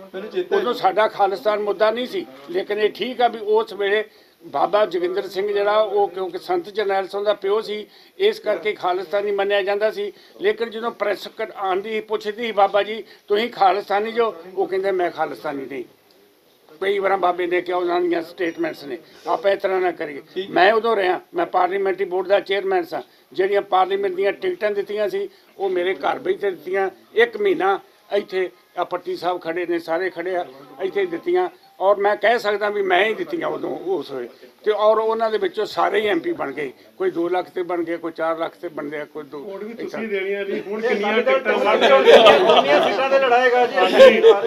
ਉਦੋਂ ਸਾਡਾ ਖਾਲਿਸਤਾਨ ਮੁੱਦਾ ਨਹੀਂ ਸੀ ਲੇਕਿਨ ਇਹ ਠੀਕ ਆ ਵੀ ਉਸ ਵੇਲੇ ਬਾਬਾ ਜੋਗਿੰਦਰ ਸਿੰਘ ਜਿਹੜਾ ਉਹ ਕਿਉਂਕਿ ਸੰਤ ਜਰਨੈਲ ਸਿੰਘ ਦਾ ਪਿਓ ਸੀ ਇਸ ਕਰਕੇ ਖਾਲਿਸਤਾਨੀ ਮੰਨਿਆ ਜਾਂਦਾ ਸੀ। ਲੇਕਿਨ ਜਦੋਂ ਪ੍ਰੈਸ ਆਂਦੀ ਪੁੱਛਦੀ ਬਾਬਾ ਜੀ ਤੁਸੀਂ ਖਾਲਿਸਤਾਨੀ ਜੋ? ਉਹ ਕਹਿੰਦੇ ਮੈਂ ਖਾਲਿਸਤਾਨੀ ਨਹੀਂ। ਕਈ ਵਾਰਾਂ ਬਾਬੇ ਨੇ ਕਿਹਾ ਉਹਨਾਂ ਦੀਆਂ ਸਟੇਟਮੈਂਟਸ ਨੇ। ਆਪਾਂ ਇਸ ਤਰ੍ਹਾਂ ਨਾ ਕਰੀਏ। ਮੈਂ ਉਦੋਂ ਰਿਹਾ, ਮੈਂ ਪਾਰਲੀਮੈਂਟਰੀ ਬੋਰਡ ਦਾ ਚੇਅਰਮੈਨ ਸਾਂ। ਜਿਹੜੀਆਂ ਪਾਰਲੀਮੈਂਟ ਦੀਆਂ ਟਿਕਟਾਂ ਦਿੱਤੀਆਂ ਸੀ, ਉਹ ਮੇਰੇ ਘਰ ਵਿੱਚ ਦਿੱਤੀਆਂ। ਇੱਕ ਮਹੀਨਾ ਇੱਥੇ ਆ ਪੱਟੀ ਸਾਹਿਬ ਖੜੇ ਨੇ, ਸਾਰੇ ਖੜੇ ਆ, ਇੱਥੇ ਦਿੱਤੀਆਂ। ਔਰ ਮੈਂ ਕਹਿ ਸਕਦਾ ਵੀ ਮੈਂ ਹੀ ਦਿੱਤੀਆਂ ਉਦੋਂ ਉਸ ਵੇਲੇ ਤੇ ਔਰ ਉਹਨਾਂ ਦੇ ਵਿੱਚੋਂ ਸਾਰੇ ਹੀ ਐਮਪੀ ਬਣ ਗਏ ਕੋਈ 2 ਲੱਖ ਤੇ ਬਣ ਗਏ ਕੋਈ 4 ਲੱਖ ਤੇ ਬਣ ਗਿਆ ਕੋਈ 2 ਵੋਟ ਵੀ ਤੁਸੀਂ ਦੇਣੀਆਂ ਜੀ ਹੁਣ ਕਿੰਨੀਆਂ ਟਿਕਟਾਂ ਮੰਗ ਰਹੇ ਕਿੰਨੀਆਂ ਸੀਟਾਂ ਤੇ ਲੜਾਏਗਾ ਜੀ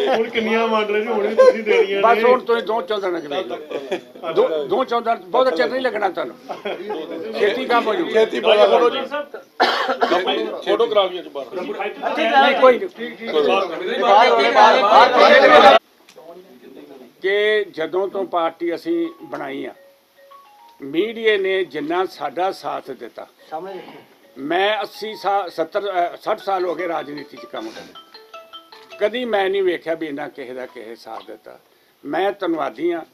ਹੁਣ ਕਿੰਨੀਆਂ ਮੰਗ ਰਹੇ ਜੀ ਹੁਣ ਵੀ ਤੁਸੀਂ ਦੇਣੀਆਂ ਬਸ ਨੇ ਹੁਣ ਤੁਸੀਂ ਦੋ ਚੌਦਾਂ ਲੱਗ ਗਏ ਦੋ ਦੋ ਚੌਦਾਂ ਬਹੁਤ ਚਿਰ ਨਹੀਂ ਲੱਗਣਾ ਤੁਹਾਨੂੰ ਛੇਤੀ ਕੰਮ ਹੋ ਜੂ ਖੇਤੀ ਬੜਾ ਕਰੋ ਜੀ ਫੋਟੋ ਕਰਾ ਲਈਏ ਦੁਬਾਰਾ ਨਹੀਂ ਕੋਈ ਨਹੀਂ ਕਿ ਜਦੋਂ ਤੋਂ ਪਾਰਟੀ ਅਸੀਂ ਬਣਾਈ ਆ ਮੀਡੀਆ ਨੇ ਜਿੰਨਾ ਸਾਡਾ ਸਾਥ ਦਿੱਤਾ। ਮੈਂ 80 ਸਾਲ 70 ਅ, 60 ਸਾਲ ਹੋ ਗਏ ਰਾਜਨੀਤੀ 'ਚ ਕੰਮ ਕਰਦਾ। ਕਦੀ ਮੈਂ ਨਹੀਂ ਵੇਖਿਆ ਵੀ ਇਹਨਾਂ ਕਿਸੇ ਦਾ ਕਿਸੇ ਸਾਥ ਦਿੱਤਾ। ਮੈਂ ਧੰਨਵਾਦੀ ਆ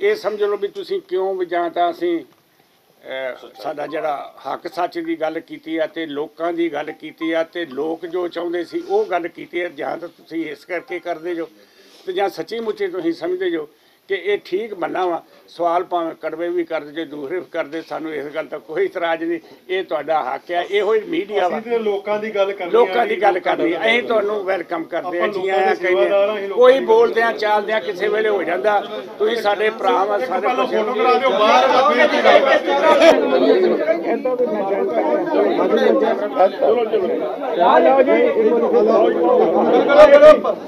ਇਹ ਸਮਝ ਲਓ ਵੀ ਤੁਸੀਂ ਕਿਉਂ ਵੀ ਜਾਂ ਤਾਂ ਅਸੀਂ ਸਾਡਾ ਜਿਹੜਾ ਹੱਕ ਸੱਚ ਦੀ ਗੱਲ ਕੀਤੀ ਆ ਤੇ ਲੋਕਾਂ ਦੀ ਗੱਲ ਕੀਤੀ ਆ ਤੇ ਲੋਕ ਜੋ ਚਾਹੁੰਦੇ ਸੀ ਉਹ ਗੱਲ ਕੀਤੀ ਆ ਜਾਂ ਤਾਂ ਤੁਸੀਂ ਇਸ ਕਰਕੇ ਕਰਦੇ ਜੋ। ਤੇ ਜਾਂ ਸੱਚੀ ਮੁੱਚੀ ਤੁਸੀਂ ਸਮਝਦੇ ਜੋ ਕਿ ਇਹ ਠੀਕ ਮੰਨਾ ਵਾ। ਸਵਾਲ ਭਾਵੇਂ ਕੜਵੇ ਵੀ ਕਰਦੇ ਜੇ ਦੂਸਰੇ ਵੀ ਕਰਦੇ ਸਾਨੂੰ ਇਸ ਗੱਲ ਦਾ ਕੋਈ ਇਤਰਾਜ਼ ਨਹੀਂ। ਇਹ ਤੁਹਾਡਾ ਹੱਕ ਆ ਇਹੋ ਹੀ ਮੀਡੀਆ ਵਾ। ਤੇ ਲੋਕਾਂ ਦੀ ਗੱਲ ਕਰਨੀ ਲੋਕਾਂ ਦੀ ਗੱਲ ਕਰਨੀ ਆ। ਅਸੀਂ ਤੁਹਾਨੂੰ ਵੈਲਕਮ ਕਰਦੇ ਆ ਜੀ ਆਇਆਂ ਦੇ ਕਹਿੰਦੇ ਕੋਈ ਦੇ ਬੋਲਦੇ ਆ ਚਾਲਦੇ ਆ। ਕਿਸੇ ਵੇਲੇ ਹੋ ਜਾਂਦਾ। ਤੁਸੀਂ ਸਾਡੇ ਭਰਾ ਵਾ ਬੱਚੇ ਫੋਟੋ ਕਰਾ ਦਿਓ ਬਾਹਰ ਫਿਰ ਦੀ ਗੱਲ ਕਰਦੇ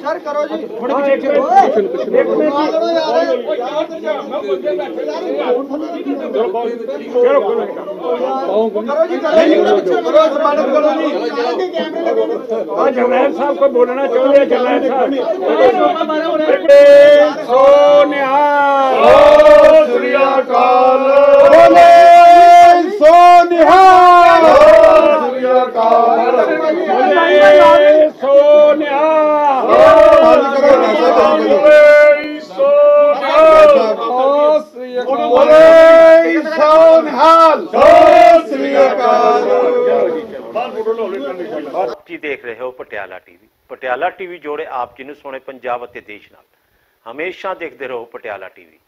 ਸਰ ਕਰੋ ਜੀ। ਕਰੋ ਜੀ ਕਰੋ ਜੀ ਕਰੋ ਸਮਾਨਤ ਕਰੋ ਜੀ ਆ ਜਰਨੈਲ ਸਾਹਿਬ ਕੋਈ ਬੋਲਣਾ ਚਾਹੁੰਦੇ ਆ ਜਰਨੈਲ ਸਾਹਿਬ। ਸੋ ਨਿਹਾਲ ਸੋ ਸ੍ਰੀ ਅਕਾਲ ਬੋਲੇ ਸੋ ਨਿਹਾਲ ਸੋ ਸ੍ਰੀ ਅਕਾਲ ਬੋਲੇ ਸੋ ਨਿਹਾਲ ਬੋਲੇ ਸੋ ਨਿਹਾਲ ਬੋਲੇ ਸੋ ਨਿਹਾਲ ਸੋ ਸ੍ਰੀ ਅਕਾਲ ਜੀ ਦੇਖ ਰਹੇ ਹੋ ਪਟਿਆਲਾ ਟੀਵੀ? ਪਟਿਆਲਾ ਟੀਵੀ ਜੋੜੇ ਆਪ ਜੀ ਨੂੰ ਸੋਹਣੇ ਪੰਜਾਬ ਅਤੇ ਦੇਸ਼ ਨਾਲ। ਹਮੇਸ਼ਾ ਦੇਖਦੇ ਰਹੋ ਪਟਿਆਲਾ ਟੀਵੀ।